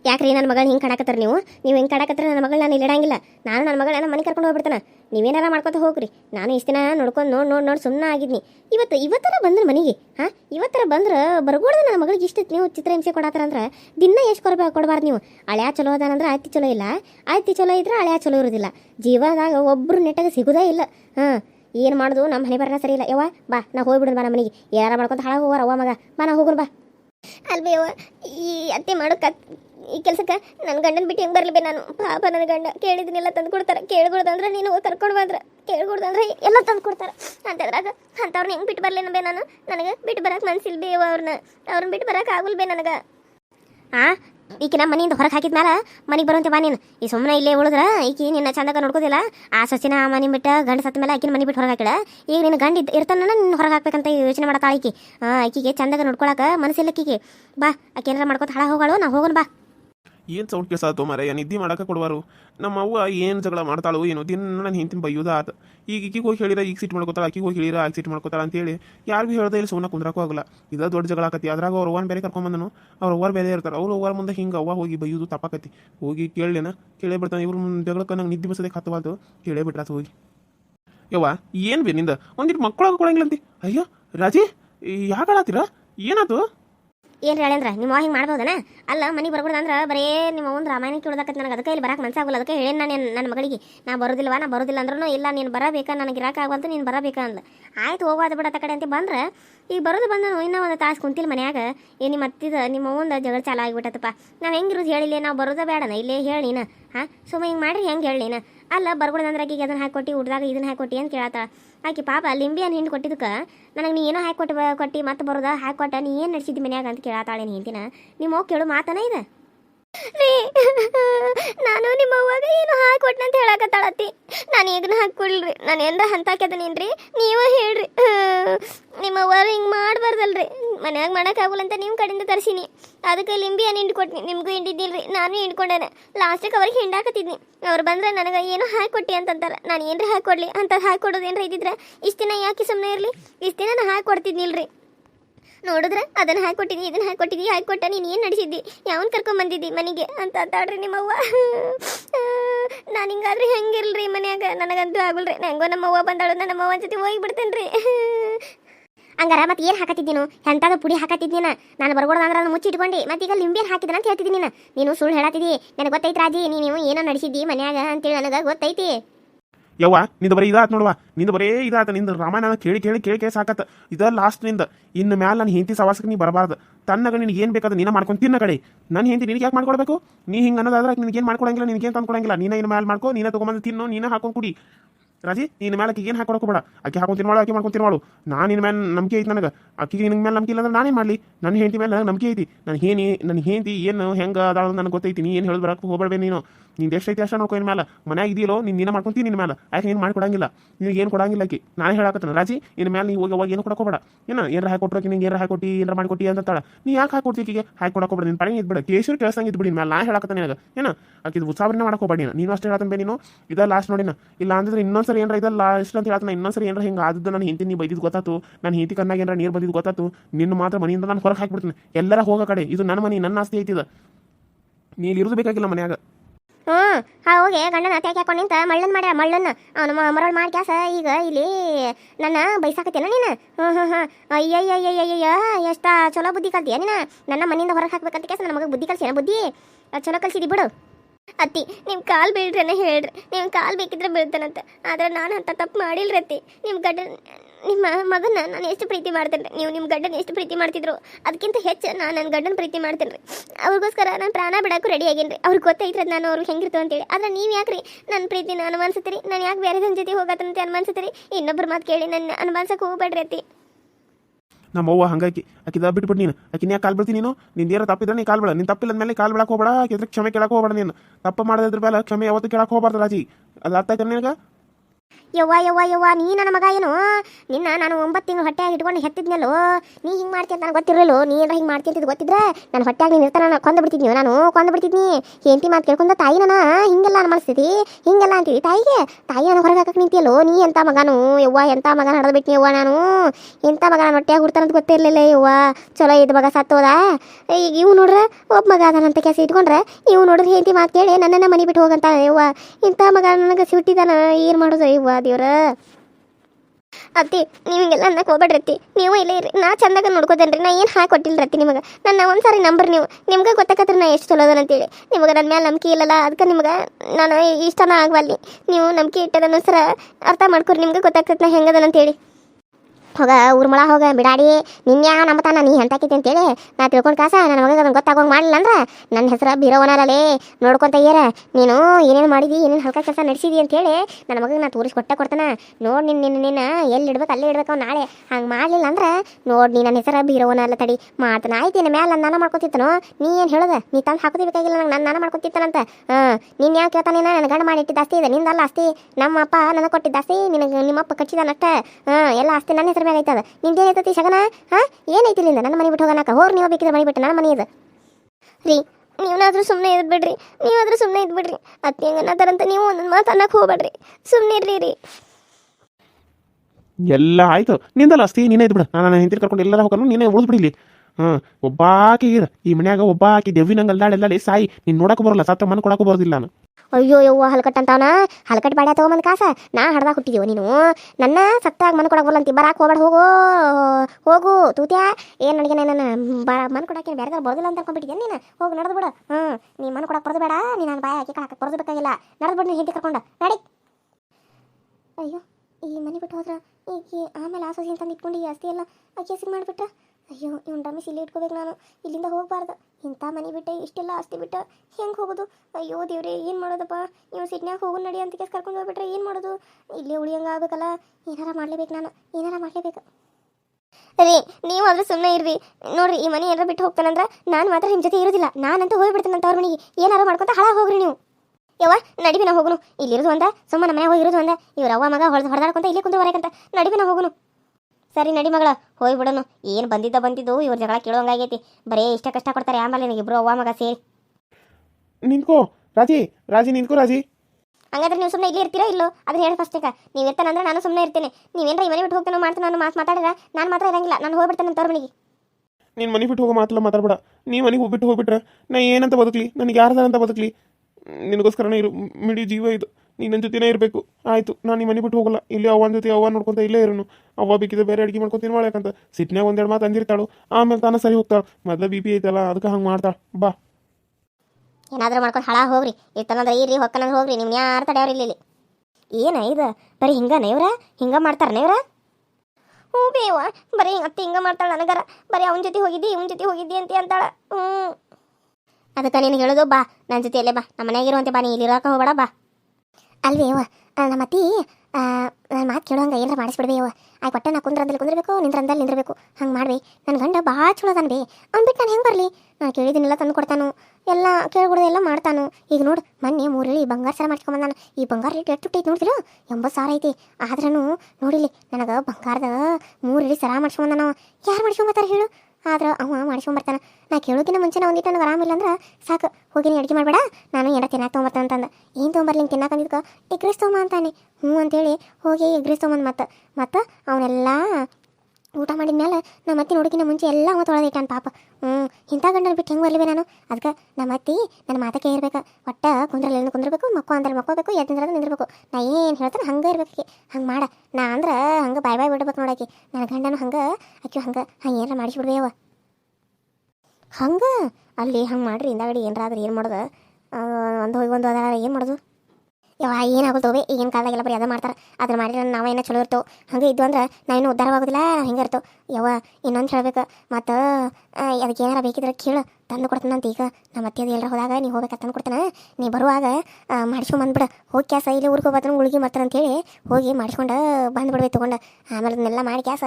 ಯಾಕ್ರಿ ನನ್ನ ಮಗಳು ಹಿಂಗೆ ಕಡಕತ್ತಾರ ನೀವು? ನೀವು ಹಿಂಗೆ ಕಡಕತ್ರ ನನ್ನ ಮಗಳು? ನಾನು ಇಲ್ಲಿಡಂಗಿಲ್ಲ. ನಾನು ನನ್ನ ಮಗಳನ್ನ ಮನೆ ಕರ್ಕೊಂಡು ಹೋಗ್ಬಿಡ್ತಾನೆ. ನೀವೇನಾರ ಮಾಡ್ಕೊತ ಹೋಗ್ರಿ. ನಾನು ಇಷ್ಟು ದಿನ ನೋಡ್ಕೊಂಡು ನೋಡಿ ನೋಡಿ ನೋಡಿ ಸುಮ್ಮನೆ ಆಗಿದ್ನಿ. ಇವತ್ತು ಇವತ್ತರ ಬಂದ್ರೆ ಮನೆಗೆ, ಹಾಂ? ಇವತ್ತರ ಬಂದ್ರೆ ಬರ್ಗೋಡ್ದು ನನ್ನ ಮಗಳಿಗೆ ಇಷ್ಟು ನೀವು ಚಿತ್ರಹಿಂಸೆ ಕೊಡತ್ತಾರಂದ್ರೆ ದಿನ ಎಷ್ಟು ಕೊಡ್ಬೇಕು ಕೊಡಬಾರ್ದು ನೀವು? ಹಳೆಯ ಚಲೋ ಅದಾನಂದ್ರೆ ಅತ್ತಿ ಚಲೋ ಇಲ್ಲ. ಅತ್ತಿ ಚಲೋ ಇದ್ರೆ ಹಳ್ಯಾ ಚಲೋ ಇರೋದಿಲ್ಲ. ಜೀವದಾಗ ಒಬ್ಬರು ನೆಟ್ಟಾಗ ಸಿಗೋದೇ ಇಲ್ಲ. ಹಾಂ. ಏನು ಮಾಡೋದು? ನಮ್ಮ ಮನೆ ಬರೋಣ ಸರಿ ಇಲ್ಲ. ಯವ್ವ, ಬಾ, ನಾ ಹೋಗ್ಬಿಡೋದು ಬಾ ನಮ್ಮ ಮನೆಗೆ. ಯಾರ ಮಾಡ್ಕೊಂತ ಹಾಳಾಗ ಹೋಗೋರ ಅವ್ವ ಮಗ. ಬಾ, ನಾ ಹೋಗೋಣ ಬಾ. ಅಲ್ವೇ ಈ ಅತ್ತೆ ಮಾಡೋ ಈ ಕೆಲಸಕ್ಕೆ ನನ್ನ ಗಂಡನ ಬಿಟ್ಟು ಹೆಂಗೆ ಬರಲಿ ನಾನು? ಪಾಪ ನನ್ನ ಗಂಡ ಕೇಳಿದ್ನೆಲ್ಲ ತಂದು ಕೊಡ್ತಾರೆ. ಕೇಳ್ಕೊಡ್ದಂದ್ರೆ ನೀನು ಕರ್ಕೊಂಡು ಬಂದ್ರೆ ಕೇಳ್ಕೊಡ್ದಂದ್ರೆ ಎಲ್ಲ ತಂದು ಕೊಡ್ತಾರೆ. ಅಂತದ್ರಾಗ ಅಂಥವ್ರನ್ನ ಹೆಂಗೆ ಬಿಟ್ಟು ಬರಲಿ ಬೇ ನಾನು? ನನಗೆ ಬಿಟ್ಟು ಬರಕ್ಕೆ ಮನ್ಸಿಲ್ ಬೇ ಅವ್ರನ್ನ ಅವ್ರನ್ನ ಬಿಟ್ಟು ಬರೋಕೆ ಆಗುಲ್ ಬೇ ನನಗೆ. ಆ ಈಕೆ ನಮ್ಮ ಮನೆಯಿಂದ ಹೊರಗೆ ಹಾಕಿದ ಮೇಲೆ ಮನೆಗೆ ಬರುವಂತೆ ಬಾ ನೀನು. ಈ ಸುಮ್ಮನೆ ಇಲ್ಲೇ ಉಳಿದ್ರ ಈಕಿ ನಿನ್ನ ಚಂದಕ ನೋಡ್ಕೋದಿಲ್ಲ ಆ ಸೊಸಿನ ಮನೆ ಬಿಟ್ಟು ಗಂಡ ಸತ್ತ ಮೇಲೆ ಆಕಿನ ಮನೆ ಬಿಟ್ಟು ಹೊರಗೆ ಹಾಕಿಳ ಈಗ ನಿನ್ನ ಗಂಡ ಇರ್ತಾನ ನಿನ್ನ ಹೊರಗೆ ಹಾಕ್ಬೇಕಂತ ಯೋಚನೆ ಮಾಡತ್ತಾಳ ಆ, ಆಕಿಗೆ ಚಂದಗ ನೋಡ್ಕೊಳಕ್ಕೆ ಮನಸ್ಸಿಲ್ಲ ಆಕಿಗೆ. ಬಾ ಆಕೆ ಏನಾರ ಮಾಡ್ಕೊತ ಹಾಳ ಹೋಗಾಳು ನಾ ಹೋಗೋಣ ಬಾ. ಏನು ಸೌಂಡ್ ಕೇಳ್ಸಾತು ಮಾರಯ್ಯ ನಿದ್ದೆ ಮಾಡೋಕೆ ಕೊಡುವಾರು? ನಮ್ಮ ಅವ್ವ ಏನು ಜಗಳ ಮಾಡ್ತಾಳು ಏನು, ದಿನ ನಾನು ಹಿಂತಿನ ಬೈಯೋದ ಆತ. ಈಗ ಈಗಿಗೆ ಹೋಗಿ ಹೇಳಿರ ಈಗ ಸೀಟ್ ಮಾಡ್ಕೋತಾಳೆ, ಆಕಿಗೆ ಹೋಗಿ ಹೇಳಿರ ಆಗಿ ಸಿಟ್ ಮಾಡ್ಕೋತಾಳೆ ಅಂತೇಳಿ ಯಾರಿಗೂ ಹೇಳ್ದೆ ಇಲ್ಲಿ ಸುಮ್ಮನೆ ಕುಂದ್ರಕ್ಕೂ ಆಗಲ್ಲ. ಇದ ದೊಡ್ಡ ಜಗಳ ಆಕತಿ. ಅದ್ರಾಗ ಅವ್ರ ಅವ್ವನ ಬೇರೆ ಕರ್ಕೊಂಬಂದನು ಅವ್ರ ಅವ್ವ ಬೇರೆ ಇರ್ತಾರೆ. ಅವ್ರು ಅವ್ವರ ಮುಂದೆ ಹಿಂಗೆ ಅವ್ವ ಹೋಗಿ ಬೈಯೋದು ತಪ್ಪಾಕತಿ. ಹೋಗಿ ಕೇಳಲೇನ, ಕೇಳೇ ಬಿಡ್ತಾನೆ. ಇವ್ರ ಜಗಳಕ್ಕೆ ನಂಗೆ ನಿದ್ದೆ ಬಸದೆ ಹತ್ತವಾಲ್ತು ಕೇಳೇ ಬಿಟ್ರಾತ ಹೋಗಿ. ಯವ್ವ, ಏನು ಬೇ ನಿಂದ? ಒಂದಿಟ್ಟು ಮಕ್ಕಳಾಗ ಕೊಡಂಗಿಲ್ಲಂತಿ ಅಯ್ಯೋ, ರಾಜಿ ಯಾಕೆ ಆಳತ್ತೀರ ಏನಾತು? ಏನು ಹೇಳೇಂದ್ರ ನಿಮ್ಮ ಹಿಂಗೆ ಮಾಡ್ಬೋದನ? ಅಲ್ಲ, ಮನೆಗೆ ಬರ್ಬಿಡ್ದಂದ್ರೆ ಬರೇ ನಿಮ್ಮ ಒಂದು ರಾಮಾಯಣ ಕೇಳೋದಕ್ಕೆ ನನಗೆ. ಅದಕ್ಕೆ ಇಲ್ಲಿ ಬರಕ್ಕೆ ಮನಸ್ಸಾಗಲ್ಲ ಅದಕ್ಕೆ ಹೇಳಿ ನಾನು ನನ್ನ ಮಗಳಿಗೆ, ನಾ ಬರೋದಿಲ್ವಾ? ನಾ ಬರೋದಿಲ್ಲ ಅಂದ್ರೂ ಇಲ್ಲ, ನೀನು ಬರಬೇಕಾ, ನನಗೆ ಇರೋಕ್ಕಾಗವಂತ ನೀನು ಬರಬೇಕಾ ಅಂದ್ಲ. ಆಯ್ತು ಹೋಗೋದು ಬಿಡತ್ತ ಕಡೆ ಅಂತ ಬಂದ್ರೆ, ಈಗ ಬರೋದು ಬಂದನು, ಇನ್ನೂ ಒಂದು ತಾಸು ಕುಂತಿಲ್ಲ ಮನ್ಯಾಗ, ಏ, ನಿಮ್ಮ ಅತ್ತಿದ, ನಿಮ್ಮ ಒಂದು ಜಗಳ ಚಾಲ ಆಗಿಬಿಟ್ಟತ್ತಪ್ಪ. ನಾವು ಹೆಂಗಿರೋದು ಹೇಳಿಲ್ಲ? ನಾವು ಬರೋದೇ ಬೇಡನ ಇಲ್ಲೇ ಹೇಳಿ ನೀನು. ಹಾಂ ಸುಮ್ಮ ಹಿಂಗೆ ಮಾಡ್ರಿ, ಹೆಂಗೆ ಹೇಳಿ ನೀನು? ಅಲ್ಲ ಬರ್ಬಿಡ್ದಂದ್ರೆ ಈಗ ಅದನ್ನ ಹಾಕೊಟ್ಟಿ ಇದನ್ನ ಹಾಕೊಟ್ಟಿ ಅಂತ ಕೇಳತ್ತಾಳ ಆಕಿ ಪಾಪ ಲಿಂಬಿಯನ್ನು ಹಿಂಡಿ ಕೊಟ್ಟಿದ್ದಕ್ಕೆ. ನನಗೆ ನೀ ಏನೋ ಹಾಕಿ ಕೊಟ್ಟು ಮತ್ತೆ ಬರೋದ ಕೊಟ್ಟ ನೀ ಏನು ನಡೆಸಿದ್ದಿ ಮನ್ಯಾಗ ಅಂತ ಕೇಳತ್ತಾಳೆ ನೀ ಹಿಂದಿನ ನಿಮ್ಮ ಕೇಳು ಮಾತನ ಇದೆ? ರೀ, ನಾನು ನಿಮ್ಮ ಅವ್ವಾಗ ಏನು ಹಾಕೊಟ್ನಂತ ಹೇಳಕತ್ತಾಳತ್ತಿ. ನಾನು ಈಗನ ಹಾಕೊಳ್ರಿ ನಾನು ಎಂದ ಹಂತಾಕ್ಯದನೇನ್ರಿ ನೀವು ಹೇಳ್ರಿ. ನಿಮ್ಮ ಅವ್ವಾರು ಹಿಂಗೆ ಮಾಡಬಾರ್ದಲ್ರಿ, ಮನ್ಯಾಗ ಮಾಡೋಕ್ಕಾಗಲ್ಲ ಅಂತ ನಿಮ್ಮ ಕಡೆಯಿಂದ ತರ್ಸೀನಿ. ಅದಕ್ಕೆ ಲಿಂಬಿ ಏನು ಹಿಂಡ್ಕೊಟ್ನಿ ನಿಮಗೂ ಹಿಂಡಿದ್ದಿಲ್ರಿ, ನಾನು ಹಿಂಡ್ಕೊಂಡೇನೆ. ಲಾಸ್ಟಿಗೆ ಅವ್ರಿಗೆ ಹಿಂಡಾಕತ್ತಿದ್ನಿ. ಅವ್ರು ಬಂದ್ರೆ ನನಗೆ ಏನೋ ಹಾಕೊಟ್ಟಿ ಅಂತಂತಾರೆ. ನಾನು ಏನ್ರಿ ಹಾಕೊಡ್ಲಿ ಅಂತ ಹಾಕೊಡೋದು ಏನ್ರ ಇದ್ದಿದ್ರೆ, ಇಷ್ಟು ದಿನ ಯಾಕೆ ಸುಮ್ಮನೆ ಇರಲಿ? ಇಷ್ಟು ದಿನ ನಾನು ಹಾಕೊಡ್ತಿದ್ನಿಲ್ರಿ ನೋಡಿದ್ರೆ ಅದನ್ನ ಹಾಕೊಟ್ಟಿದ್ದಿ ಇದನ್ನ ಹಾಕೊಟ್ಟಿದ್ದಿ ಹಾಕೊಟ್ಟ, ನೀನು ಏನು ನಡೆಸಿದ್ದಿ? ಯಾವನ್ ಕರ್ಕೊಂಡ್ ಬಂದಿದ್ದಿ ಮನೆಗೆ? ಅಂತ ಅಂತಾಡ್ರಿ ನಿಮ್ಮವ್ವ. ನಾನು ಹಿಂಗಾದ್ರೆ ಹೆಂಗಿಲ್ರಿ ಮನ್ಯಾಗ? ನನಗಂತೂ ಆಗಲ್ರಿ. ನಂಗೋ ನಮ್ಮವ್ವ ಬಂದಾಳು ನಮ್ಮವ್ವನ ಜೊತೆ ಹೋಗಿ ಬಿಡ್ತೇನ್ರಿ ಹಂಗಾರ ಮತ್ತೆ ಏನು ಹಾಕತ್ತಿದ್ದೀನು? ಎಂತಾದ ಪುಡಿ ಹಾಕತ್ತಿದ್ದೀನ? ನಾನು ಬರ್ಗೊಡ್ದು ಅಂದ್ರೆ ಅದನ್ನ ಮತ್ತೆ ಈಗ ಲಿಂಬೆನ್ ಹಾಕಿದ್ರೆ ಅಂತ ಹೇಳ್ತಿದ್ದೀನಿ ನೀನು. ನೀನು ಸುಳ್ಳು ಹೇಳತ್ತಿದ್ದಿ ನನಗೆ ಗೊತ್ತೈತಿ ರಾಜಿ, ನೀನು ಏನೋ ನಡೆಸಿದ್ದಿ ಮನ್ಯಾಗ ಅಂತೇಳಿ ನನಗೆ ಗೊತ್ತೈತಿ. ಯವ್ವ, ನಿಂದ ಬರೀ ಇದಾತ್ ನೋಡುವ. ನಿಂದ ಬರೇ ಇದಾತ, ನಿಂದ ರಾಮಾಯಣ ಕೇಳಿ ಕೇಳಿ ಕೇಳಿ ಕೇಳಿ ಸಾಕತ್ತ ಇದ ಲಾಸ್ಟ್ನಿಂದ. ಇನ್ನು ಮ್ಯಾಲ ನನ್ನ ಹೆಂಡತಿ ಸವಾಸಕ್ಕೆ ನೀ ಬರಬಾರ್ದು. ತನ್ನಗ ನಿನಗೆ ಏನು ಬೇಕಾದ ನೀನು ಮಾಡ್ಕೊಂಡು ತಿನ್ನ ಕಡೆ ನನ್ನ ಹೆಂಡತಿ ನಿನಗೆ ಯಾಕೆ ಮಾಡ್ಕೊಡ್ಬೇಕು? ನೀ ಹಿಂಗೆ ಅನ್ನೋದಾದ್ರೆ ನಿನಗೆ ಏನು ಮಾಡ್ಕೊಡಂಗಿಲ್ಲ, ನಿನಗೆ ಏನು ತಂದ್ಕೊಡಂಗಿಲ್ಲ. ನೀನ ಇನ್ನು ಮ್ಯಾಲ ಮಾಡ್ಕೋ, ನೀನ ತೊಗೊಂಬಂದು ತಿನ್ನು, ನೀನು ಹಾಕೊಂಡು ಕುಡಿ. ರಾಜಿ ನಿನ್ನ ಮ್ಯಾಲ ಆಕಿಗೆ ಏನು ಹಾಕೊಡಕ್ಕೆ ಬೇಡ. ಆಕೆ ಹಾಕೊಂಡು ತಿನ್ಮಾಳು ಆಕೆ ಮಾಡ್ಕೊಂಡು ತಿನ್ಮಾಳು ನಾನು ನಿನ್ನ ಮೇಲೆ ನಂಬಿಕೆ ಐತಿ ನನಗೆ. ಆಕಿಗೆ ನಿನ್ನ ಮೇಲೆ ನಂಬಿಕೆ ಇಲ್ಲ ಅಂದ್ರೆ ನಾನೇ ಮಾಡಲಿ. ನನ್ನ ಹೆಂಡತಿ ಮೇಲೆ ನಂಬಿಕೆ ಐತಿ. ನನ್ನ ಹೇನಿ ನನ್ನ ಹೆಂಡತಿ ಏನು ಹೆಂಗೆ ಅದಾಳ ನನಗೆ ಗೊತ್ತೈತಿ. ನೀ ಏನು ಹೇಳಿ ಬರಕ್ಕೆ ಹೋಗ್ಬೇಡ ನೀನು. ನಿಂದು ಎಷ್ಟೈತಿ ಅಷ್ಟ ಅಷ್ಟು ಇನ್ ಮೇಲೆ ಮನ್ಯಾಗ ಇದೆಯಲ್ಲೋ, ನೀನು ನೀನ ಮಾಡ್ಕೊಂತೀನಿ ನಿನ್ನ ಮೇಲೆ ಯಾಕೆ ನೀನು ಮಾಡಿಕೊಡಂಗಿಲ್ಲ. ನಿನಗೆ ಏನು ಕೊಡಂಗಿಲ್ಲ ಆಕಿ. ನಾನು ಹೇಳಕತ್ತೇನೆ, ರಾಜಿ ಇನ್ನು ಮೇಲೆ ನೀವು ಹೋಗಿ ಅವಾಗ ಏನು ಕೊಡಕೋಬೇಡ ಏನು, ಏನಾರ ಹಾಕೊಟ್ರೆ ನಿಂಗೆ ಏನಾರ ಹಾಕೊಟ್ಟಿ ಏನಾರ ಮಾಡಿಕೊಟ್ಟಿ ಅಂತಾಳ ನೀ ಯಾಕೆ ಹಾಕೊಡ್ತೀಕಿಗೆ ಹಾಕಿ ಕೊಡಕೋಬೇಡ ನಿನ್ನ ಪಡೆ ಇದ್ಬಿಡ ಕೇಸರಿ ಕೇಳ್ಸಂಗೆ ಇದ್ಬಿಡಿ ಮೇಲೆ ನಾ ಹೇಳಕತ್ತೇನೆ ನಿನಗೆ. ಏನು ಆಕಿದು ಉತ್ಸಾಹನ ಮಾಡಕ್ಕೆ ಹೋಗ್ಬೇಡಿ ನೀನು. ಅಷ್ಟೇ ಹೇಳ್ತಾನೆ ಬೇ ನೀನು. ಇದ ಲಾಸ್ಟ್ ನೋಡಿನ. ಇಲ್ಲ ಅಂದ್ರೆ ಇನ್ನೊಂದ್ಸರಿ ಏನಾರ ಇದ ಲಾಸ್ಟ್ ಅಂತ ಹೇಳ್ತಾನೆ. ಇನ್ನೊಂದ್ಸರಿ ಏನಾರ ಹಿಂಗೆ ಆದದ್ದು ನಾನು ಹಿಂತಿ ನೀ ಬೈದಿದ್ದು ಗೊತ್ತಾತು. ನಾನು ಹಿಂತಿ ಕಣ್ಣಾಗ ಏನಾರ ನೀರು ಬಂದಿದ್ದು ಗೊತ್ತಾತು. ನಿನ್ನ ಮಾತ್ರ ಮನೆಯಿಂದ ನಾನು ಹೊರಗೆ ಹಾಕ್ಬಿಡ್ತೀನಿ. ಎಲ್ಲರ ಹೋಗೋ ಕಡೆ. ಇದು ನನ್ನ ಮನೆ, ನನ್ನ ಆಸ್ತಿ ಐತಿದ ನೀನು ಇರೋದು ಬೇಕಾಗಿಲ್ಲ ಮನ್ಯಾಗ. ಹ್ಞೂ, ಹಾ, ಹೋಗಿ ಗಂಡನ ಅತ್ಯಾಕೆ ಹಾಕೊಂಡು ನಿಂತ ಮಳ್ಳನ್ ಮಾಡ್ಯ ಮಳ್ಳನ್ನ. ಅವನು ಮರಳು ಮಾಡಿ ಕ್ಯಾಸ, ಈಗ ಇಲ್ಲಿ ನನ್ನ ಬೈಸಾಕತ್ತೇನ ನೀನು. ಹ್ಞೂ ಹ್ಞೂ ಹ್ಞೂ. ಅಯ್ಯಯ್ಯಯ್ಯಯ್ಯಯ್ಯ, ಎಷ್ಟ ಚಲೋ ಬುದ್ಧಿ ಕಲ್ತಿಯ ನೀನು. ನನ್ನ ಮನೆಯಿಂದ ಹೊರಗೆ ಹಾಕ್ಬೇಕಂತ ಕೇಸ ನನ್ನ ಮಗ ಬುದ್ಧಿ ಕಲ್ಸಿನ ಬುದ್ಧಿ? ಚಲೋ ಕಲ್ಸಿದಿ ಬಿಡು. ಅತ್ತಿ ನಿಮ್ಮ ಕಾಲು ಬೀಳ್ರನ ಹೇಳ್ರಿ. ನಿಮ್ಮ ಕಾಲು ಬೇಕಿದ್ರೆ ಬೀಳ್ತಾನಂತ. ಆದ್ರೆ ನಾನು ಅಂತ ತಪ್ಪು ಮಾಡಿಲ್ರಿ ಅತ್ತಿ. ನಿಮ್ಮ ಗಡ್ಡ ನಿಮ್ಮ ಮಗನ ನಾನು ಎಷ್ಟು ಪ್ರೀತಿ ಮಾಡ್ತೇನೆ ನೀವು ನಿಮ್ಮ ಗಂಡನ ಎಷ್ಟು ಪ್ರೀತಿ ಮಾಡ್ತಿದ್ರು? ಅದಕ್ಕಿಂತ ಹೆಚ್ಚು ನಾನು ನನ್ನ ಗಂಡನ ಪ್ರೀತಿ ಮಾಡ್ತೇನೆ ರೀ ಅವ್ರಿಗೋಸ್ಕರ ನಾನು ಪ್ರಾಣ ಬಿಡಕ್ಕೂ ರೆಡಿ ಆಗೇನ್ರಿ. ಅವ್ರಿಗೆ ಗೊತ್ತೈತ್ರಿ ನಾನು ಅವ್ರಿಗೆ ಅಂತ ಅಂತೇಳಿ. ಆದ್ರೆ ನೀವು ಯಾಕ್ರಿ ನನ್ನ ಪ್ರೀತಿನ ಅನುಮಾನಿಸ್ತೀರಿ ನಾನು ಯಾಕೆ ಬೇರೆ ಜೊತೆ ಹೋಗತ್ತಂತ ಅನುಮಾನಿಸ್ತೀರಿ ಇನ್ನೊಬ್ಬರ ಮಾತು ಕೇಳಿ ನನ್ನ ಅನುಮಾನಿಸಕ್ಕೆ ಹೋಗ್ಬೇಡ್ರಿ ಅತ್ತಿ. ನಮ್ಮ ಅವ್ವ ಹಂಗಾಗಿ ಆಕಿದ ಬಿಟ್ಬಿಟ್ಟು ನೀನು. ಆಕಿನ ಯಾಕೆ ಕಾಲ್ ಬಿಡ್ತೀನಿ ನೀನು? ನಿಂದ ಏನೋ ತಪ್ಪಿದ್ರೆ ನೀ ಕಾಲ್ ಬಿಡ ನೀನು ತಪ್ಪಿಲ್ಲ ಮೇಲೆ ಕಾಲ್ ಬಿಡಕ್ಕೆ ಹೋಗ್ಬೇಡ. ಆಕಿದ್ರೆ ಕ್ಷಮೆ ಕೇಳಕ್ಕೆ ಹೋಗ್ಬೇಡ ನೀನು. ತಪ್ಪು ಮಾಡೋದ್ರ ಮೇಲೆ ಕ್ಷಮೆ ಯಾವತ್ತು ಕೇಳಕ್ಕೆ ಹೋಗ್ಬಾರ್ದು ರಾಜಿ. ಅದು ಅರ್ಥ ಆಯ್ತಾನೆ ನಿನಗೆ? ಯವ್ವ ಯವ್ವ ಯವ್ವ, ನೀ ನನ್ನ ಮಗ ಏನು? ನಿನ್ನ ನಾನು ಒಂಬತ್ತು ತಿಂಗಳು ಹೊಟ್ಟೆಯಾಗಿ ಇಟ್ಕೊಂಡು ಹೆತ್ತಿದ್ನಲ್ಲೋ? ನೀ ಹಿಂಗೆ ಮಾಡ್ತೀಯ ಅಂತ ನನಗೆ ಗೊತ್ತಿರಲಿಲ್ಲ? ನೀ ಏನಾರ ಹಿಂಗೆ ಮಾಡ್ತೀಯ ಅಂತ ಗೊತ್ತಿದ್ರೆ ನಾನು ಹೊಟ್ಟೆಯಾಗಿ ನೀನು ಇರ್ತಾನ ನಾನು ಕೊಂದು ಬಿಡ್ತಿದ್ನಿ, ನಾನು ಕೊಂದು ಬಿಡ್ತಿದ್ನಿ. ಹೆಂಡತಿ ಮಾತು ಕೇಳ್ಕೊಂಡು, ತಾಯಿ ನಾನು, ಹಿಂಗೆಲ್ಲ ಅನ್ಮಸ್ತಿದ್ದಿ ಹಿಂಗೆಲ್ಲ ಅಂತೀವಿ ತಾಯಿಗೆ? ತಾಯಿ ನಾನು ಹೊರಗೆ ಹಾಕಕ್ಕೆ ನಿಂತಿಯಲ್ಲೋ? ನೀ ಎಂಥ ಮಗನು? ಯವ್ವ ಎಂಥ ಮಗ ನಡೆದು ಬಿಟ್ನಿ ಯವ್ವ ನಾನು? ಎಂಥ ಮಗ ನಾನು ಹೊಟ್ಟೆಯಾಗಿ ಹುಡ್ತಾನಂತ ಗೊತ್ತಿರಲಿಲ್ಲ ಯವ್ವ? ಚಲೋ ಇದು ಮಗ ಸತ್ತೋದ? ಈಗ ಇವು ನೋಡ್ರೆ ಒಬ್ಬ ಮಗ ಅದಾನಂತ ಕೆಲಸ ಇಟ್ಕೊಂಡ್ರೆ ಇವು ನೋಡಿದ್ರೆ ಹೆಂಡತಿ ಮಾತು ಕೇಳಿ ನನ್ನನ್ನು ಮನೆ ಬಿಟ್ಟು ಹೋಗಂತ ಯವ್ವ. ಇಂಥ ಮಗ ನನಗೆ ಸಿಟ್ಟಿದಾನ, ಏನು ಮಾಡೋದು? ಯವ್ವ ದೇವ್ರ ಅತ್ತಿ ನೀವು ಹಿಂಗೆಲ್ಲ ಅನ್ನಕ್ಕೆ ಹೋಗ್ಬೇಡ್ರಿ ಅತ್ತಿ. ನೀವು ಇಲ್ಲೇ ಇರಿ ನಾ ಚಂದಾಗ ನೋಡ್ಕೋತೇನ್ರಿ. ನಾ ಏನು ಹಾಕಿ ಕೊಟ್ಟಿಲ್ಲ ಅತ್ತಿ ನಿಮಗೆ? ನನ್ನ ಒಂದು ಸಾರಿ ನಂಬರ್ ನೀವು. ನಿಮ್ಗೆ ಗೊತ್ತಾಕತ್ರಿ ನಾ ಎಷ್ಟು ಚಲೋ ಅದಂತೇಳಿ ನಿಮಗೆ ನನ್ನ ಮೇಲೆ ನಂಬಿಕೆ ಇಲ್ಲಲ್ಲ ಅದಕ್ಕೆ ನಿಮ್ಗೆ ನಾನು ಇಷ್ಟನ ಆಗವಲ್ಲಿ ನೀವು ನಂಬಿಕೆ ಇಟ್ಟದನ್ನ ಸರ ಅರ್ಥ ಮಾಡ್ಕೊರಿ. ನಿಮ್ಗೆ ಗೊತ್ತಾಗ್ತದೆ ನಾ ಹೆಂಗದನಂತೇಳಿ ಹೋಗ ಊರ್ಮಳ ಹೋಗ, ಬಿಡಾಡಿ. ನಿನ್ಯಾ ನಂಬತಾನ ನೀ ಎಂತಾಕೈತಿ ಅಂತೇಳಿ ನಾ ತಿಳ್ಕೊಂಡು ಕಾಸ ನನ್ನ ಮಗ ಅದನ್ನ ಗೊತ್ತಾಗೋಂಗೆ ಮಾಡಲಿಲ್ಲ ಅಂದ್ರೆ ನನ್ನ ಹೆಸರು ಬೀರವನಲ್ಲೇ ನೋಡ್ಕೊಂತ ಏರ, ನೀನು ಏನೇನು ಮಾಡಿದಿ, ಏನೇನು ಹಲ್ಕ ಕೆಲಸ ನಡೆಸಿದಿ ಅಂತೇಳಿ ನನ್ನ ಮಗಗೆ ನಾ ತೋರಿಸಿ ಕೊಟ್ಟೆ ಕೊಡ್ತಾನ. ನೋಡಿ ನಿನ್ನ ನಿನ್ನ ನಿನ್ನ ಎಲ್ಲಿ ಇಡ್ಬೇಕು ಅಲ್ಲೇ ಇಡ್ಬೇಕು ಅವ್ನು ನಾಳೆ. ಹಂಗೆ ಮಾಡಲಿಲ್ಲ ಅಂದ್ರೆ ನೋಡಿ ನೀ ನನ್ನ ಹೆಸರು ಬೀರವನಲ್ಲ ತಡಿ. ಮಾಡ್ತಾನೆ ಆಯ್ತು ಇನ್ನು ಮೇಲೆ ನಾನು ಮಾಡ್ಕೊತಿತ್ತನು. ನೀ ಏನು ಹೇಳೋದು? ನೀ ತಂದು ಹಾಕೋತಿಬೇಕಾಗಿಲ್ಲ ನಂಗೆ, ನಾನು ನಾನು ಮಾಡ್ಕೊತಿತ್ತನಂತ. ಹಾಂ, ನೀನು ಯಾಕೆ ಕೇಳ್ತಾನೆ ನನ್ನ ಗಂಡ ಮಾಡಿಟ್ಟಿದ್ದ ಆಸ್ತಿ ಇದೆ, ನಿಂದಲ್ಲ ಆಸ್ತಿ. ನಮ್ಮ ಅಪ್ಪ ನನಗೆ ಕೊಟ್ಟಿದ್ದ ಆಸ್ತಿ, ನಿನಗೆ ನಿಮ್ಮಪ್ಪ ಕಚ್ಚಿದಾನಷ್ಟ ಹಾಂ, ಎಲ್ಲ ಆಸ್ತಿ ನನ್ನ ಹೆಸರು ಮೇಲೆ ಐತದ ನಿಂದೇನು ಐತತಿ ಶಗನ? ಹಾಂ? ಏನೈತಿ ಇಲ್ಲಿಂದ? ನನ್ನ ಮನೆ ಬಿಟ್ಟು ಹೋಗೋಣಕ ಹೋರ್ ನೀವು ಬೇಕಿದ್ರೆ ಮನೆ ಬಿಟ್ಟು ನನ್ನ ಮನೆ ಇದು. ರೀ, ನೀವನಾದ್ರೂ ಸುಮ್ಮನೆ ಇದ್ ಬಿಡ್ರಿ ನೀವಾದ್ರೂ ಸುಮ್ಮನೆ ಇದ್ ಬಿಡ್ರಿ ಅತ್ತೆ ಹೆಂಗನ್ನತಾರಂತ ನೀವು ಒಂದೊಂದು ಮಾತು ಅನ್ನಕ್ಕೆ ಹೋಗ್ಬೇಡ್ರಿ. ಸುಮ್ಮನೆ ಇರ್ರಿ ರೀ. ಎಲ್ಲ ಆಯ್ತು. ನಿಂದಲ್ಲ ಅಸ್ತಿ? ನೀನೇ ಇದ್ಬಿಡು. ಬಿಡು ನಾನು ಹಿಂದಿರು ಕರ್ಕೊಂಡು ಎಲ್ಲರ ಹೋಗೋನು ನೀನೇ ಉಳಿದ್ಬಿಡಿ ಇಲ್ಲಿ ಹಾಂ ಒಬ್ಬಾಕಿ ಈ ಮನ್ಯಾಗ ಒಬ್ಬಾಕಿ ದೆವ್ವಿನಂಗೆ ಸಾಯಿ. ನೀನು ನೋಡಕ್ಕೆ ಬರೋಲ್ಲ. ಸತ್ತ ಮನೆ ಕೊಡಕ್ಕೂ ಬರೋದಿಲ್ಲ ನಾನು. ಅಯ್ಯೋ, ಯವ್ವ ಹಲ್ಕಟ್ ಅಂತಾವನ ಹಲ್ಕಟ್ ಬಾಡ್ಯ ತಗೊಂಬಂದು ಕಾಸ. ನಾ ಹಡ್ದಾಗ ಹುಟ್ಟಿದೀವ ನೀನು. ನನ್ನ ಸತ್ತಾಗ ಮನ್ ಕೊಡಕ್ಕೆ ಬರಲ್ಲ ಅಂತಿ ಬರಾಕ್ ಹೋಗ್ಬೇಡ, ಹೋಗು ಹೋಗು. ತೂತ್ಯಾ, ಏನು ನನಗೆ ನನ್ನ ಬ, ಮನೆ ಕೊಡಕ್ಕೆ ಬೇರೆ ಬರೋದಿಲ್ಲ ಅಂತ ಅನ್ಕೊಂಡ್ಬಿಟ್ಟಿದ್ದೆ ನೀನು? ಹೋಗಿ, ನಡೆದು ಬಿಡು. ಹ್ಞೂ ನೀ ಮನ್ ಕೊಡಕ್ಕೆ ಬರೋದು ಬೇಡ. ನೀ ನಾನು ಬಾಯ ಹಾಕಿ ಕಳಕ್ಕೆ ಬರೋದು ಬೇಕಾಗಿಲ್ಲ ನಡೆದು ಬಿಡು ಕರ್ಕೊಂಡು. ನಡಿ. ಅಯ್ಯೋ, ಈ ಮನೆ ಬಿಟ್ಟು ಹೋದ್ರ? ಈಗ ಆಮೇಲೆ ಆ ಸೊಸಿ ಅಂತಂದು ಇಟ್ಕೊಂಡು ಈ ಆಸ್ತಿ ಎಲ್ಲ ಮಾಡಿಬಿಟ್ಟ ಅಯ್ಯೋ, ಇವ್ನ ರಮೇಶ್ ಇಲ್ಲಿ ಇಟ್ಕೋಬೇಕು ನಾನು? ಇಲ್ಲಿಂದ ಹೋಗಬಾರ್ದು. ಇಂಥ ಮನೆ ಬಿಟ್ಟೆ ಇಷ್ಟೆಲ್ಲ ಆಸ್ತಿ ಬಿಟ್ಟ ಹೆಂಗೆ ಹೋಗೋದು? ಅಯ್ಯೋ ದೇವ್ರೆ, ಏನು ಮಾಡೋದಪ್ಪ? ನೀವು ಸಿಟ್ನ್ಯಾಗ ಹೋಗು ನಡಿ ಅಂತ ಕೇಸ್ ಕರ್ಕೊಂಡು ಹೋಗ್ಬಿಟ್ರೆ ಏನು ಮಾಡೋದು? ಇಲ್ಲೇ ಉಳಿಯಂಗೆ ಆಗಬೇಕಲ್ಲ? ಏನಾರ ಮಾಡ್ಲೇಬೇಕು ನಾನು? ಏನಾರ ಮಾಡ್ಲೇಬೇಕು? ರೀ ನೀವು ಅಂದ್ರೆ ಸುಮ್ಮನೆ ಇರ್ರಿ. ನೋಡ್ರಿ, ಈ ಮನೆ ಏನಾರ ಬಿಟ್ಟು ಹೋಗ್ತಾನಂದ್ರೆ ನಾನು ಮಾತ್ರ ನಿಮ್ಮ ಜೊತೆ ಇರೋದಿಲ್ಲ. ನಾನಂತೂ ಅಂತ ಅವ್ರ ಮನೆಗೆ. ಏನಾರ ಮಾಡ್ಕೊಂತ ಹಾಳ ಹೋಗ್ರಿ ನೀವು. ಯವ್ವ ನಡಿಬಿನ ಹೋಗುನು. ಇಲ್ಲಿರೋದು ಒಂದ, ಸುಮ್ಮನೆ ಮನೆ ಹೋಗಿರೋದು ಒಂದ. ಇವ್ರ ಅವ್ವ ಮಗ ಹೊಡೆದು ಹೊಡೆದಾಡ್ಕೊಂತ ಇಲ್ಲೇ ಕುಂದು ಬರಕಂತ ನಡಿಬಿನ ಹೋಗುನು. ಸರಿ ನಡಿ ಮಗಳ ಹೋಗಿ ಬಿಡೋನು. ಏನು ಬಂದಿದ್ದ ಬಂದಿದ್ದು ಇವ್ರ ಜಗಳ ಕೇಳೋಂಗಾಗೈತಿ ಬರೀ ಇಷ್ಟ ಕಷ್ಟ ಕೊಡ್ತಾರೆ ಆಮೇಲೆ ನನಗೆ ಇಬ್ರು ಅವ್ವ ಮಗ ಸೇರಿ. ನಿಂತ್ಕೋ ರಾಜಿ ರಾಜಿ ನಿಂತ್ಕೋ ರಾಜಿ. ಹಂಗಾದ್ರೆ ನೀವು ಸುಮ್ಮನೆ ಇಲ್ಲಿ ಇರ್ತೀರಾ ಇಲ್ಲೋ? ಅದನ್ನ ಹೇಳಿ ಫಸ್ಟ್ ನೀವು ಇರ್ತಾನಂದ್ರೆ ನಾನು ಸುಮ್ಮನೆ ಇರ್ತೀನಿ. ನೀವೇನ್ರ ಮನೆ ಬಿಟ್ಟು ಹೋಗ್ತಾನೋ ಮಾಡ್ತೀನಿ ನಾನು ಮಾತು ಮಾತಾಡಿದ್ರೆ ನಾನು ಮಾತ್ರ ಇರಂಗಿಲ್ಲ. ನಾನು ಹೋಗ್ಬಿಡ್ತೇನೆ ಬಿಡ್ತೇನೆ ಅವ್ರ ಮನೆಗೆ. ನೀನು ಮನೆ ಬಿಟ್ಟು ಹೋಗೋ ಮಾತಲ್ಲ ಮಾತಾಡ್ಬೇಡ. ನೀ ಮನೆಗೆ ಬಿಟ್ಟು ಹೋಗ್ಬಿಟ್ರೆ ನಾ ಏನಂತ ಬದುಕಲಿ? ನನಗೆ ಯಾರ್ದಾರಂತ ಬದುಕಲಿ? ನಿನಗೋಸ್ಕರನೇ ಇರು ಮಿಡಿ ಜೀವ ಇದು. ನೀ ನನ್ನ ಜೊತೆನೇ ಇರಬೇಕು. ಆಯಿತು, ನಾನು ನಿಮ್ಮ ಮನೆ ಬಿಟ್ಟು ಹೋಗಲ್ಲ. ಇಲ್ಲಿ ಅವ್ವನ ಜೊತೆ ಅವ್ವ ನೋಡ್ಕೊಂತ ಇಲ್ಲೇ ಇರೋನು. ಅವ್ವ ಬೇಕಿದ್ರೆ ಬೇರೆ ಅಡುಗೆ ಮಾಡ್ಕೊತೀನಿ ಮಾಡ್ಯಾಕಂತ ಸಿಟ್ನ್ಯಾಗ ಒಂದೆರಡು ಮಾತು ಅಂದಿರ್ತಾಳು. ಆಮೇಲೆ ತಾನ ಸರಿ ಹೋಗ್ತಾಳು. ಮೊದಲ ಬಿ ಪಿ ಐತಲ್ಲ ಅದಕ್ಕೆ ಹಂಗೆ ಮಾಡ್ತಾಳೆ. ಬಾ. ಏನಾದರೂ ಮಾಡ್ಕೊಂಡು ಹಳ ಹೋಗ್ರಿ. ಇರ್ತಾನಂದ್ರೆ ಇರ್ರಿ ಹೊಕ್ಕನಂದ್ರೆ ಹೋಗ್ರಿ. ನಿಮ್ಮ ಯಾರು ತಡೆಯವ್ರಿ ಇಲ್ಲಿ ಏನ ಇದು ಬರೀ ಹಿಂಗ ನೈವ್ರ? ಹಿಂಗ ಮಾಡ್ತಾರ ನೈವ್ರ? ಹ್ಞೂ ಬೇವ ಬರೀ ಅತ್ತೆ ಹಿಂಗ ಮಾಡ್ತಾಳೆ ನನಗರ. ಬರೀ ಅವನ ಜೊತೆ ಹೋಗಿದ್ದಿ, ಇವನ ಜೊತೆ ಹೋಗಿದ್ದಿ ಅಂತ ಅಂತಾಳೆ. ಹ್ಞೂ. ಅದಕ್ಕೆ ನಿನಗೆ ಹೇಳೋದು ಬಾ. ನನ್ನ ಜೊತೆ ಅಲ್ಲೇ ಬಾ. ನಮ್ಮ ಮನೆಯಾಗಿರುವಂತೆ ಬಾ. ನೀ ಇಲ್ಲಿ ಇರೋಕೆ ಹೋಗ್ಬೇಡ, ಬಾ. ಅಲ್ವೇ ಯವ್ವ? ನಮ್ಮ ಅತ್ತಿ ನನ್ನ ಮಾತು ಕೇಳೋಂಗ ಏನಾರ ಮಾಡಿಸ್ಬಿಡ್ಬೇ ಯವ್ವ? ಆಯ್, ಕೊಟ್ಟೆ ನಾ ಕುಂದ್ರಂದಲ್ಲಿ ಕುಂದಿರ್ಬೇಕು, ನಿಂದ್ರಂದಲ್ಲಿ ನಿಂದಿರಬೇಕು. ಹಂಗೆ ಮಾಡ್ಬೇ ನನ್ನ ಗಂಡ ಭಾಳ ಚಲೋ ಅದಾನ ಬೇ ಅವ್ನು ಬಿಟ್ಟು ನಾನು ಹೆಂಗೆ ಬರಲಿ? ನಾನು ಎಲ್ಲ ತಂದು ಕೊಡ್ತಾನು. ಎಲ್ಲ ಕೇಳ್ಕೊಡೋದು ಎಲ್ಲ ಮಾಡ್ತಾನು. ಈಗ ನೋಡು, ಮೊನ್ನೆ ಮೂರೇಳಿ ಬಂಗಾರ ಸರ ಮಾಡ್ಕೊಂಬಂದಾನು ಈ ಬಂಗಾರ ರೇಟ್ ಎಷ್ಟು ಐತಿ ನೋಡ್ತಿರೋ ಎಂಬತ್ತು ಸಾವಿರ ಐತಿ. ಆದ್ರೂ ನೋಡಿಲಿ ನನಗೆ ಬಂಗಾರದ ಮೂರೇಳಿ ಸರ ಮಾಡ್ಸ್ಕೊಂಬಂದಾನ ಯಾರು ಮಾಡ್ಸ್ಕೊಂಬತ್ತಾರ ಹೇಳು? ಆದ್ರೆ ಅವ ಮಾಡ್ಸ್ಕೊಂಬರ್ತಾನ. ನಾ ಕೇಳೋಕಿನ ಮುಂಚೆ ಒಂದಿಟ್ಟು ನನಗೆ ಆರಾಮಿಲ್ಲ ಅಂದ್ರೆ ಸಾಕು ಹೋಗಿ ನೀ ಅಡುಗೆ ಮಾಡಬೇಡ. ನಾನು ಏನಾರ ತಿನ್ನಕ್ಕೆ ತೊಗೊಂಬರ್ತಾನೆ ಅಂತಂದ. ಏನು ತೊಗೊಂಬರ್ಲಿ ಹಿಂಗೆ ತಿನ್ನಕಂದಿದ್ಕ ಎಗ್ರೆಸ್ ತೊಗೊಂಬ ಅಂತಾನೆ. ಹ್ಞೂ ಅಂತೇಳಿ ಹೋಗಿ ಎಗ್ರೆಸ್ ತೊಗೊಂಬಂದು ಮತ್ತೆ. ಮತ್ತು ಅವನೆಲ್ಲ ಊಟ ಮಾಡಿದ ಮೇಲೆ ನಮ್ಮ ಅತ್ತಿ ಹುಡುಕಿನ ಮುಂಚೆ ಎಲ್ಲ ಅವ ತೊಳೆದಿಟ್ಟಾನ ಪಾಪ. ಹ್ಞೂ ಇಂಥ ಗಂಡನ ಬಿಟ್ಟು ಹೆಂಗೆ ಬರ್ಲಿವೆ ನಾನು ಅದಕ್ಕೆ ನಮ್ಮ ಅತ್ತಿ ನನ್ನ ಮಾತಕ್ಕೆ ಇರಬೇಕು ಒಟ್ಟ ಕುಂದ್ರಲ್ಲಿ ಕುಂದಿರ್ಬೇಕು, ಮಕ್ಕೋ ಅಂದ್ರೆ ಮಕ್ಕೋಬೇಕು ಎದ್ದಿಂದ್ರೆ ನಿಂದಿರ್ಬೇಕು. ನಾ ಏನು ಹೇಳ್ತಾನೆ ಹಂಗೆ ಇರ್ಬೇಕು ಹಂಗೆ ಮಾಡ. ನಾ ಅಂದ್ರೆ ಹಂಗೆ ಬಾಯ್ ಬಾಯ್ ಬಿಡ್ಬೇಕು ನೋಡಾಕಿ ನನ್ನ ಗಂಡನು ಹಂಗೆ ಅಕ್ಕಿ ಹಂಗೆ ಹಂಗೆ ಏನಾರ ಮಾಡಿಸ್ಬಿಡ್ಬೇವ ಹಂಗೆ? ಅಲ್ಲಿ ಹಂಗೆ ಮಾಡ್ರಿ ಏನಾರ ಏನಾರಾದ್ರೆ ಏನು ಮಾಡೋದು? ಒಂದು ಹೋಗಿ ಒಂದು ಅದಾರ ಏನು ಮಾಡೋದು? ಯವ್ವ ಏನಾಗೋಲ್ತವೆ ಈಗಿನ ಕಾಲದಾಗೆಲ್ಲ ಬರೀ ಅದು ಮಾಡ್ತಾರೆ. ಅದ್ರ ಮಾಡಿದ್ರೆ ನಾವು ಏನೋ ಚಲೋ ಇರ್ತೇವೆ. ಹಂಗೆ ಇದ್ದು ಅಂದ್ರೆ ನಾವೇನು ಉದ್ಧಾರವಾಗೋದಿಲ್ಲ ಹಿಂಗೆ ಇರ್ತೇವೆ. ಯಾವ ಇನ್ನೊಂದು ಹೇಳ್ಬೇಕು. ಮತ್ತು ಅದಕ್ಕೆ ಏನಾರ ಬೇಕಿದ್ರೆ ಕೇಳು. ತಂದು ಕೊಡ್ತಾನಂತ ಈಗ ನಮ್ಮ ಅತ್ತೆದು ಎಲ್ಲರ ಹೋದಾಗ, ನೀ ಹೋಗ್ಬೇಕಾ ತಂದು ಕೊಡ್ತಾನ. ನೀ ಬರುವಾಗ ಮಾಡಿಸ್ಕೊಂಡು ಬಂದ್ಬಿಡ. ಹೋಗಿ ಕ್ಯಾಸ, ಇಲ್ಲಿ ಊರಿಗೆ ಹೋಗ್ಬಾರ್ದು ಗುಳಿಗೆ ಮಾಡ್ತಾನೆ ಅಂತೇಳಿ ಹೋಗಿ ಮಾಡಿಸ್ಕೊಂಡು ಬಂದ್ಬಿಡ್ಬೇಕು ತೊಗೊಂಡು. ಆಮೇಲೆ ಅದನ್ನೆಲ್ಲ ಮಾಡಿ ಕ್ಯಾಸ,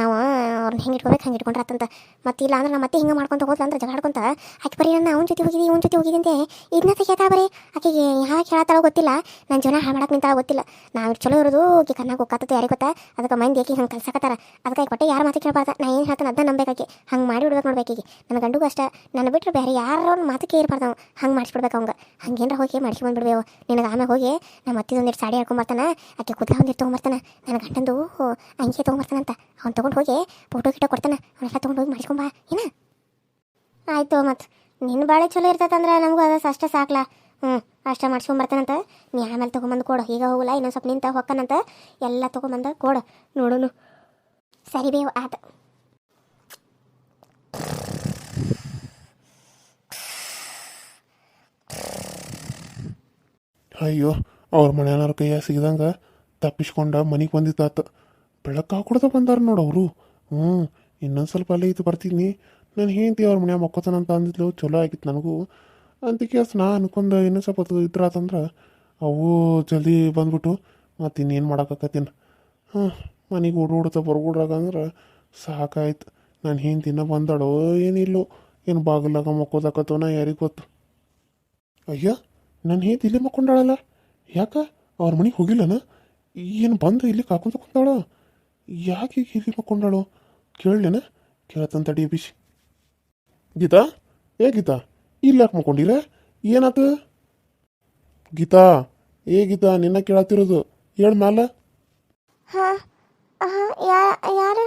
ನಾವು ಅವ್ರನ್ನ ಹೆಂಗೆ ಇಟ್ಕೋಬೇಕು, ಹಂಗೆ ಇಟ್ಕೊಂಡ್ರಾತಂತ ಮತ್ತೆ ಇಲ್ಲ ಅಂದ್ರೆ ನಮ್ಮ ಅತ್ತೆ ಹಿಂಗೆ ಮಾಡ್ಕೊಂತ ಹೋದ್ಲ ಅಂದ್ರೆ ಜಗಾಡ್ಕೊಂತ ಆಕೆ ಬರೀ ನನ್ನ ಅವ್ನ ಜೊತೆ ಹೋಗಿದ್ದೀನಿ ಇವ್ನ ಜೊತೆ ಹೋಗಿದ್ದಿ ಅಂತ ಇದನ್ನ ತೆಗಿತಾ ಬರೀ. ಆಕೆಗೆ ಯಾಕೆ ಹೇಳತ್ತಾಳ ಗೊತ್ತಿಲ್ಲ. ನನ್ನ ಜೀವನ ಹಾಳು ಮಾಡಕ್ಕೆ ನಿಂತಾಳ ಗೊತ್ತಿಲ್ಲ. ನಾವು ಚಲೋ ಇರೋದು, ಆಕೆ ಕಣ್ಣಾಗ ಹೋಗತ್ತೆ ಯಾರಿಗೆ ಗೊತ್ತಾ? ಅದಕ್ಕೆ ಮಂದಿ ಆಕೆ ಹಂಗೆ ಕಲ್ಸಕತ್ತಾರ ಅದಕ್ಕೆ ಕೊಟ್ಟೆ ಯಾರು ಮಾತು ಕೇಳಬಾರ್ದ. ನಾ ಏನು ಹೇಳ್ತಾನೆ ಅದನ್ನ ನಂಬೇಕಾಗಿ ಹಂಗೆ ಮಾಡಿ ಬಿಡ್ಬೇಕು ನೋಡ್ಬೇಕೀಗ ನನ್ನ ಗಂಡುಗೂ ಅಷ್ಟೇ. ನನ್ನ ಬಿಟ್ಟರೆ ಬೇರೆ ಯಾರೋ ಮಾತು ಕೇರ್ಬಾರ್ದು ಅವ್ನು. ಹಂಗೆ ಮಾಡಿಸ್ಬಿಡ್ಬೇಕು ಅವಂಗೆ. ಹಂಗೇನ್ರ ಹೋಗಿ ಮಾಡಿಸಿ ಬಂದ್ಬಿಡ್ಬೇವು ನಿನಗೆ ಆಮೇಲೆ ಹೋಗಿ ನಮ್ಮ ಅತ್ತಿದೊಂದಿಟ್ಟು ಸಾಡಿ ಹಾಕೊಂಬರ್ತಾನೆ, ಆಕೆ ಕುದ್ರೆ ಒಂದಿಟ್ಟು ತೊಗೊಂಬರ್ತಾನೆ, ನನ್ನ ಗಂಡಂದು ಅಂಗಿ ತೊಗೊಂಬರ್ತಾನಂತ. ಅವ್ನು ತೊಗೊಂಡು ಹೋಗಿ ಫೋಟೋ ಗಿಟೋ ಕೊಡ್ತಾನೆ. ಅವನ್ನೆಲ್ಲ ತೊಗೊಂಡು ಹೋಗಿ ಮಾಡಿಸ್ಕೊಂಬಾ ಏನ? ಆಯಿತು ಮತ್ತು ನಿನ್ನ ಬಾಳೆ ಚಲೋ ಇರ್ತೈತಂದ್ರೆ ನಮಗೂ ಅದ ಅಷ್ಟೇ ಸಾಕಲ್ಲ ಹ್ಞೂ ಅಷ್ಟೇ ಮಾಡ್ಸ್ಕೊಂಬರ್ತಾನಂತ ನೀ ಆಮೇಲೆ ತೊಗೊಂಬಂದು ಕೊಡು. ಈಗ ಹೋಗಲ್ಲ, ಇನ್ನೊಂದು ಸ್ವಲ್ಪ ನಿಂತ ಹೊಕ್ಕನಂತ. ಎಲ್ಲ ತೊಗೊಂಬಂದು ಕೊಡು. ನೋಡೋನು. ಸರಿ ಬೇವು, ಆತ. ಅಯ್ಯೋ, ಅವ್ರ ಮನೆಯವ್ರ ಕೈಯ ಸಿಗದಂಗ ತಪ್ಪಿಸ್ಕೊಂಡ ಮನೆಗೆ ಬಂದಿದ್ದಾತ ಬೆಳಕು ಹಾಕೊಡ್ದ ಬಂದಾರ ನೋಡು ಅವರು. ಹ್ಞೂ ಇನ್ನೊಂದು ಸ್ವಲ್ಪ ಅಲ್ಲೇ ಇದು ಬರ್ತೀನಿ. ನಾನು ಹೆಂಡತಿ ಅವ್ರ ಮನ್ಯಾಗ ಮಕ್ಕೋತಾನಂತ ಅಂದಿದ್ಲು, ಚಲೋ ಆಗಿತ್ತು ನನಗೂ. ಅದಕ್ಕೆ ನಾ ಅನ್ಕೊಂಡು ಇನ್ನೂ ಸ್ವಲ್ಪ ಹೊತ್ತು ಇದ್ರಾತಂದ್ರೆ ಅವು ಜಲ್ದಿ ಬಂದ್ಬಿಟ್ಟು ಮತ್ತು ಇನ್ನೇನು ಮಾಡೋಕ್ಕಾಕತ್ತೀನಿ. ಹಾಂ ಮನೆಗೆ ಓಡೋಡ್ತಾ ಬರ್ಬಿಡ್ರಾಗ ಅಂದ್ರೆ ಸಾಕಾಯ್ತು. ನಾನು ಹೆಂಡತಿನ ಬಂದಾಡೋ ಏನಿಲ್ಲೋ ಏನು ಬಾಗಿಲಾಗ ಮಕ್ಕೋದಾಕತ್ತೋ ನಾ ಯಾರಿಗೆ ಗೊತ್ತು. ಅಯ್ಯ ನನ್ನ ಹೇಂತ ಇಲ್ಲೇ ಮಕ್ಕೊಂಡಾಳಲ್ಲ? ಯಾಕ? ಅವ್ರ ಮನೆಗೆ ಹೋಗಿಲ್ಲನ? ಏನು ಬಂದು ಇಲ್ಲಿ ಕಾಕೊಂತ ಕುಂತಾಳ? ಯಾಕೆ ಈಗ ಇಲ್ಲಿ ಮಕ್ಕೊಂಡಾಳು? ಕೇಳಲೇನ? ಕೇಳತ್ತಂತ ಡಿ ಬಿಸಿ ಗೀತಾ? ಏ ಗೀತಾ, ಇಲ್ಲಿ ಯಾಕೆ ಮಕ್ಕೊಂಡಿರ ಏನಾತ? ಗೀತಾ, ಏ ಗೀತಾ, ನಿನ್ನ ಕೇಳತ್ತಿರೋದು ಹೇಳ ಮ್ಯಾಲ. ಯಾರು? ಯಾರು?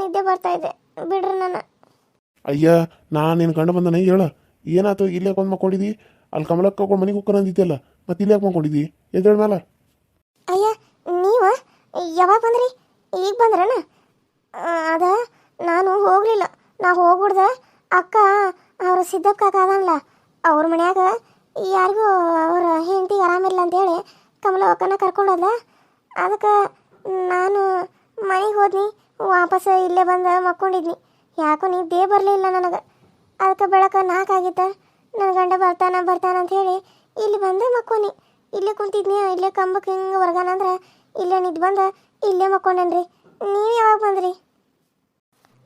ನಿದ್ದೆ ಬರ್ತಾ ಇದೆ. ಬಿಡ್ರಿ ನನ್ನ. ಅಯ್ಯ, ನಾನು ನಿನ್ನ ಗಂಡ ಬಂದನೆ? ಹೇಳ? ಏನಾಯ್ತು ಇಲ್ಲೇ ಯಾಕೆ ಬಂದು ಮಕ್ಕೊಂಡಿದ್ದಿ ಅಲ್ಲಿ ಕಮಲಕ್ಕ ಕರ್ಕೊಂಡು ಮನೆಗೆ ಹೋಗ್ಕೊಂಡು ಅಂದಿದ್ದೆಲ್ಲ ಮತ್ತೆ ಇಲ್ಲೇ ಮಕ್ಕೊಂಡಿದ್ದಿ ಎದ್ದೇಳ ಮೇಲೆ ಅಯ್ಯ, ನೀವು? ಯಾವಾಗ ಬಂದ್ರಿ? ಈಗ ಬಂದ್ರನ? ಅದ, ನಾನು ಹೋಗ್ಲಿಲ್ಲ. ನಾ ಹೋಗ್ಬಿಡ್ದೆ. ಅಕ್ಕ, ಅವ್ರ ಸಿದ್ದಕ್ಕ ಕಾದಲ್ಲ ಅವ್ರ ಮನ್ಯಾಗ ಯಾರಿಗೂ ಅವ್ರ ಹೆಂಡತಿ ಆರಾಮಿಲ್ಲ ಅಂತೇಳಿ ಕಮಲ ಅಕ್ಕನ ಕರ್ಕೊಂಡಲ್ಲ ಅದಕ್ಕೆ ನಾನು ಮನೆಗೆ ಹೋದ್ನಿ, ವಾಪಸ್ ಇಲ್ಲೇ ಬಂದು ಮಕ್ಕೊಂಡಿದ್ನಿ. ಯಾಕೋ ನಿದ್ದೆ ಬರಲಿಲ್ಲ ನನಗೆ. ಅದಕ್ಕೆ ಬೆಳಕ ನಾಲ್ಕಾಗಿತ್ತ ನನ್ನ ಗಂಡ ಬರ್ತಾನ ಬರ್ತಾನ ಅಂತ ಹೇಳಿ ಇಲ್ಲಿ ಬಂದೆ ಮಕ್ಕೋನಿ. ಇಲ್ಲೇ ಕುಂತಿದ್ನಿ, ಇಲ್ಲೇ ಕಂಬಕ್ಕೆ ಹಿಂಗೆ ಹೊರಗಾನ ಅಂದ್ರೆ ಇಲ್ಲೇ ನಿದ್ದು ಬಂದ ಇಲ್ಲೇ ಮಕ್ಕೊಂಡನ್ರಿ. ನೀವು ಯಾವಾಗ ಬಂದ್ರಿ?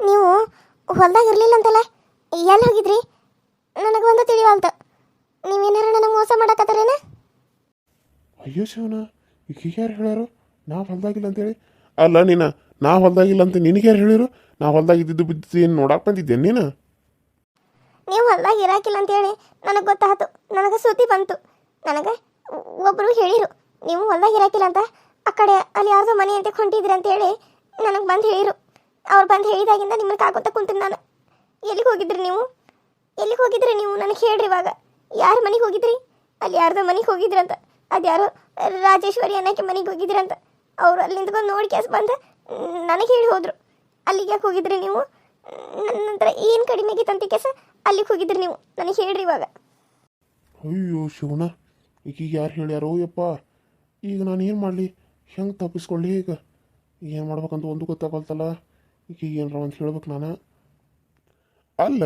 ನೀವು ಹೊಲ್ದಾಗ ಇರಲಿಲ್ಲ ಅಂತಲ್ಲ? ಎಲ್ಲಿ ಹೋಗಿದ್ರಿ? ನನಗೆ ಒಂದು ತಿಳಿವಲ್ತು ನೀವೇನಾರ ನನಗೆ ಮೋಸ ಮಾಡಕತ್ತಾರೇನ? ಅಯ್ಯೋ ಶಿವನ ಈಗ ಯಾರು ಹೇಳ್ಯಾರು ನಾ ಹೊಲ್ದಾಗಿಲ್ಲ ಅಂತೇಳಿ ಅಲ್ಲ ನೀನ ನಾ ಹೊಲ್ದಾಗಿಲ್ಲ ಅಂತ ನಿನಗೆ ಯಾರು ಹೇಳಿರು? ನಾ ಹೊಲ್ದಾಗ ಇದ್ದಿದ್ದು ಬಿದ್ದು ಏನು ನೋಡಕ್ಕೆ ಬಂದಿದ್ದೆ ನೀನು? ನೀವು ಹೊಲ್ದಾಗ ಇರಾಕಿಲ್ಲ ಅಂತೇಳಿ ನನಗೆ ಗೊತ್ತಾಯ್ತು ನನಗೆ ಸುದ್ದಿ ಬಂತು. ನನಗೆ ಒಬ್ಬರು ಹೇಳಿರು, ನೀವು ಹೊಲ್ದಾಗ ಇರಾಕಿಲ್ಲ ಅಂತ, ಆ ಕಡೆ ಅಲ್ಲಿ ಯಾರ್ದೋ ಮನೆ ಅಂತ ಹೊಂಟಿದ್ರಿ ಅಂತೇಳಿ ನನಗೆ ಬಂದು ಹೇಳಿರು. ಅವ್ರು ಬಂದು ಹೇಳಿದಾಗಿಂದ ನಿಮ್ಮನ್ನ ಕಾಕೊಂತ ಕುಂತೀನಿ ನಾನು. ಎಲ್ಲಿಗೆ ಹೋಗಿದ್ರಿ ನೀವು? ಎಲ್ಲಿಗೆ ಹೋಗಿದ್ರಿ ನೀವು? ನನಗೆ ಹೇಳ್ರಿ ಇವಾಗ. ಯಾರ ಮನೆಗೆ ಹೋಗಿದ್ರಿ? ಅಲ್ಲಿ ಯಾರ್ದೋ ಮನೆಗೆ ಹೋಗಿದ್ರಿ ಅಂತ. ಅದ್ಯಾರೋ ರಾಜೇಶ್ವರಿ ಅನ್ನಕ್ಕೆ ಮನೆಗೆ ಹೋಗಿದ್ರಿ ಅಂತ. ಅವ್ರು ಅಲ್ಲಿಂದ ನಿಂತ್ಕೊಂಡು ನೋಡಿ ಕೇಸ್ ಬಂದು ನನಗೆ ಹೇಳಿ ಹೋದ್ರು. ಅಲ್ಲಿಗೆ ಯಾಕೆ ಹೋಗಿದ್ರಿ ನೀವು? ನಂತರ ಏನು ಕಡಿಮೆ ಆಗಿತ್ತಂತ ಕೇಸ ಅಲ್ಲಿಗೆ ಹೋಗಿದ್ರಿ ನೀವು? ನನಗೆ ಹೇಳ್ರಿ ಇವಾಗ. ಅಯ್ಯೋ ಶಿವಣ ಈಗೀಗ ಯಾರು ಹೇಳ್ಯಾರೋ ಯಪ್ಪ. ಈಗ ನಾನು ಏನು ಮಾಡಲಿ? ಹೆಂಗೆ ತಪ್ಪಿಸ್ಕೊಳ್ಳಿ ಈಗ? ಏನು ಮಾಡ್ಬೇಕಂತ ಒಂದು ಗೊತ್ತಾಗಲ್ತಲ್ಲ? ಈಗ ಏನಾರ ಅಂತ ಹೇಳ್ಬೇಕು ನಾನು? ಅಲ್ಲ,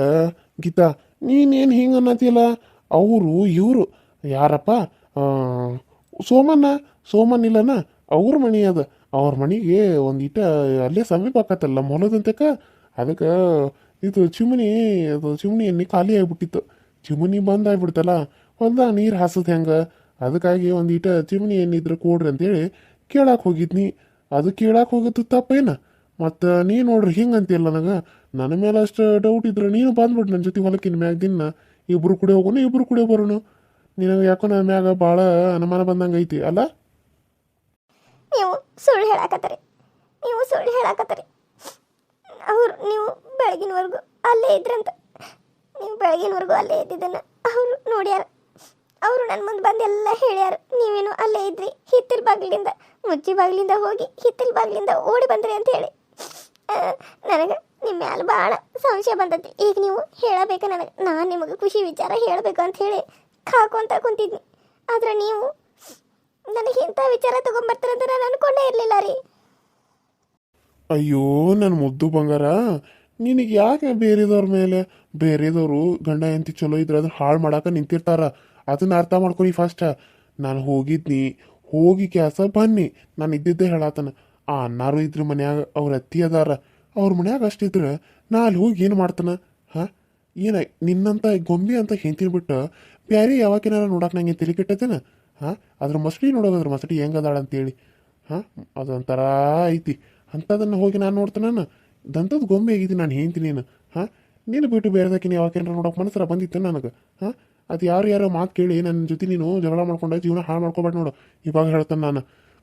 ಗೀತಾ, ನೀನೇನು ಹಿಂಗೆ ಅನ್ನತಿಯಲ್ಲ ಅವರು, ಇವರು, ಯಾರಪ್ಪ? ಸೋಮಣ್ಣ ಸೋಮನ್ ಇಲ್ಲನ? ಅವ್ರ ಮನೆ ಅದ. ಅವ್ರ ಮನೆಗೆ ಒಂದು ಇಟ ಅಲ್ಲೇ ಸಮೀಪ ಆಕತ್ತಲ್ಲ ಮೊಲದಂತಕ ಅದಕ್ಕೆ ಇದು ಚಿಮಣಿ ಅದು ಚಿಮಣಿ ಎಣ್ಣೆ ಖಾಲಿ ಆಗಿಬಿಟ್ಟಿತ್ತು. ಚಿಮಣಿ ಬಂದ್ ಆಗ್ಬಿಡ್ತಲ್ಲ ಹೊಲ್ದಾಗ ನೀರು ಹಾಸೋದು ಹೆಂಗೆ? ಅದಕ್ಕಾಗಿ ಒಂದು ಇಟ ಚಿಮಣಿ ಎಣ್ಣಿದ್ರೆ ಕೊಡ್ರಿ ಅಂತೇಳಿ ಕೇಳಕ್ಕೆ ಹೋಗಿದ್ನಿ. ಅದು ಕೇಳಕ್ಕೆ ಹೋಗಿದ್ದು ತಪ್ಪೇನ? ಮತ್ತು ನೀ ನೋಡ್ರಿ ಹಿಂಗೆ ಅಂತೀಯಲ್ಲ ನನಗೆ ನನ್ನ ಮೇಲೆ ಅಷ್ಟು ಡೌಟ್ ಇದ್ರೆ ನೀನು ಬಂದ್ಬಿಟ್ಟು ನನ್ನ ಜೊತೆ ಹೊಲಕ್ಕಿನ ಮ್ಯಾಗ ದಿನ. ಇಬ್ಬರು ಕೂಡ ಹೋಗೋಣ ಇಬ್ಬರು ಕೂಡ ಬರೋಣ ನಿನಗೆ ಯಾಕೋ ನನ್ನ ಮ್ಯಾಗ ಭಾಳ ಅನುಮಾನ ಬಂದಂಗೆ ಐತಿ ಅಲ್ಲ? ನೀವು ಸುಳ್ಳು ಹೇಳಾಕತ್ತಾರೆ. ನೀವು ಸುಳ್ಳು ಹೇಳಾಕತ್ತಾರೆ. ಅವರು ನೀವು ಬೆಳಗಿನವರೆಗೂ ಅಲ್ಲೇ ಇದ್ರಂತ. ನೀವು ಬೆಳಗಿನವರೆಗೂ ಅಲ್ಲೇ ಇದ್ದಿದ್ದನ್ನು ಅವರು ನೋಡ್ಯಾರ. ಅವರು ನನ್ನ ಮುಂದೆ ಬಂದೆಲ್ಲ ಹೇಳ್ಯಾರ. ನೀವೇನು ಅಲ್ಲೇ ಇದ್ರಿ, ಹಿತ್ತಲ ಬಾಗಿಲಿಂದ, ಮುಚ್ಚಿ ಬಾಗಿಲಿಂದ ಹೋಗಿ ಹಿತ್ತಲ ಬಾಗಿಲಿಂದ ಓಡಿ ಬಂದ್ರಿ ಅಂತ ಹೇಳಿ. ನನಗೆ ನಿಮ್ಮ ಮ್ಯಾಲ ಭಾಳ ಸಂಶಯ ಬಂದದ್ದು ಈಗ ನೀವು ಹೇಳಬೇಕು ನನಗೆ. ನಾನು ನಿಮಗೆ ಖುಷಿ ವಿಚಾರ ಹೇಳಬೇಕು ಅಂತ ಹೇಳಿ ಕಾಕೊಂತ ಕುಂತಿದ್ನಿ. ಆದ್ರೆ ನೀವು ನನಗೆ ಇಂಥ ವಿಚಾರ ಅಂತ ನಾನು ಅನ್ಕೊಂಡೇ ಇರಲಿಲ್ಲ ರೀ. ಅಯ್ಯೋ ನನ್ನ ಮುದ್ದು ಬಂಗಾರ. ನಿನಗೆ ಯಾಕೆ ಬೇರೆದವ್ರ ಮೇಲೆ? ಬೇರೆದವರು ಗಂಡ ಎಂತಿ ಚಲೋ ಇದ್ರೆ ಅದನ್ನ ಹಾಳು ಮಾಡಾಕ ನಿಂತಿರ್ತಾರ. ಅದನ್ನ ಅರ್ಥ ಮಾಡ್ಕೊಳಿ ಫಸ್ಟ್. ನಾನು ಹೋಗಿದ್ನಿ, ಹೋಗಿ ಕೆಲಸ ಬನ್ನಿ. ನಾನು ಇದ್ದಿದ್ದೆ ಹೇಳಾತನ. ಆ ಅನ್ನಾರು ಇದ್ರ ಮನ್ಯಾಗ, ಅವ್ರ ಅತ್ತಿ ಅದಾರ. ಅವ್ರ ಮನ್ಯಾಗ ಅಷ್ಟಿದ್ರೆ ನಾ ಅಲ್ಲಿ ಹೋಗಿ ಏನು ಮಾಡ್ತಾನ? ಹಾಂ? ಏನ ನಿನ್ನಂತ ಗೊಂಬೆ ಅಂತ ಹೆಂತಿನ ಬಿಟ್ಟು ಬ್ಯಾರೆ ಯಾವಾಗೇನಾರ ನೋಡಕ್ಕೆ ನಂಗೆ ತಲೆ ಹಾ? ಅದ್ರ ಮಸಡಿ ನೋಡೋದ್ರ ಮಸಡಿ ಹೆಂಗದಾಳ ಅಂತೇಳಿ. ಹಾಂ? ಅದೊಂಥರ ಐತಿ. ಅಂಥದನ್ನು ಹೋಗಿ ನಾನು ನೋಡ್ತಾನ ದಂತದ ಗೊಂಬೆ ಆಗಿದ್ದೀನಿ ನಾನು ಹೇಳ್ತೀನಿ ನೀನು. ಹಾಂ? ನೀನು ಬಿಟ್ಟು ಬೇರೆದಕ್ಕೆ ಯಾವಾಗೇನಾರ ನೋಡೋಕೆ ಮನಸ್ಸರ ಬಂದಿತ್ತು ನನಗೆ. ಹಾಂ? ಅದು ಯಾರು ಯಾರೋ ಮಾತು ಕೇಳಿ ನನ್ನ ಜೊತೆ ನೀನು ಜಗಳ ಮಾಡ್ಕೊಂಡು ಜೀವನ ಹಾಳು ಮಾಡ್ಕೊಬೇಡ ನೋಡು. ಇವಾಗ ಹೇಳ್ತಾನೆ ನಾನು.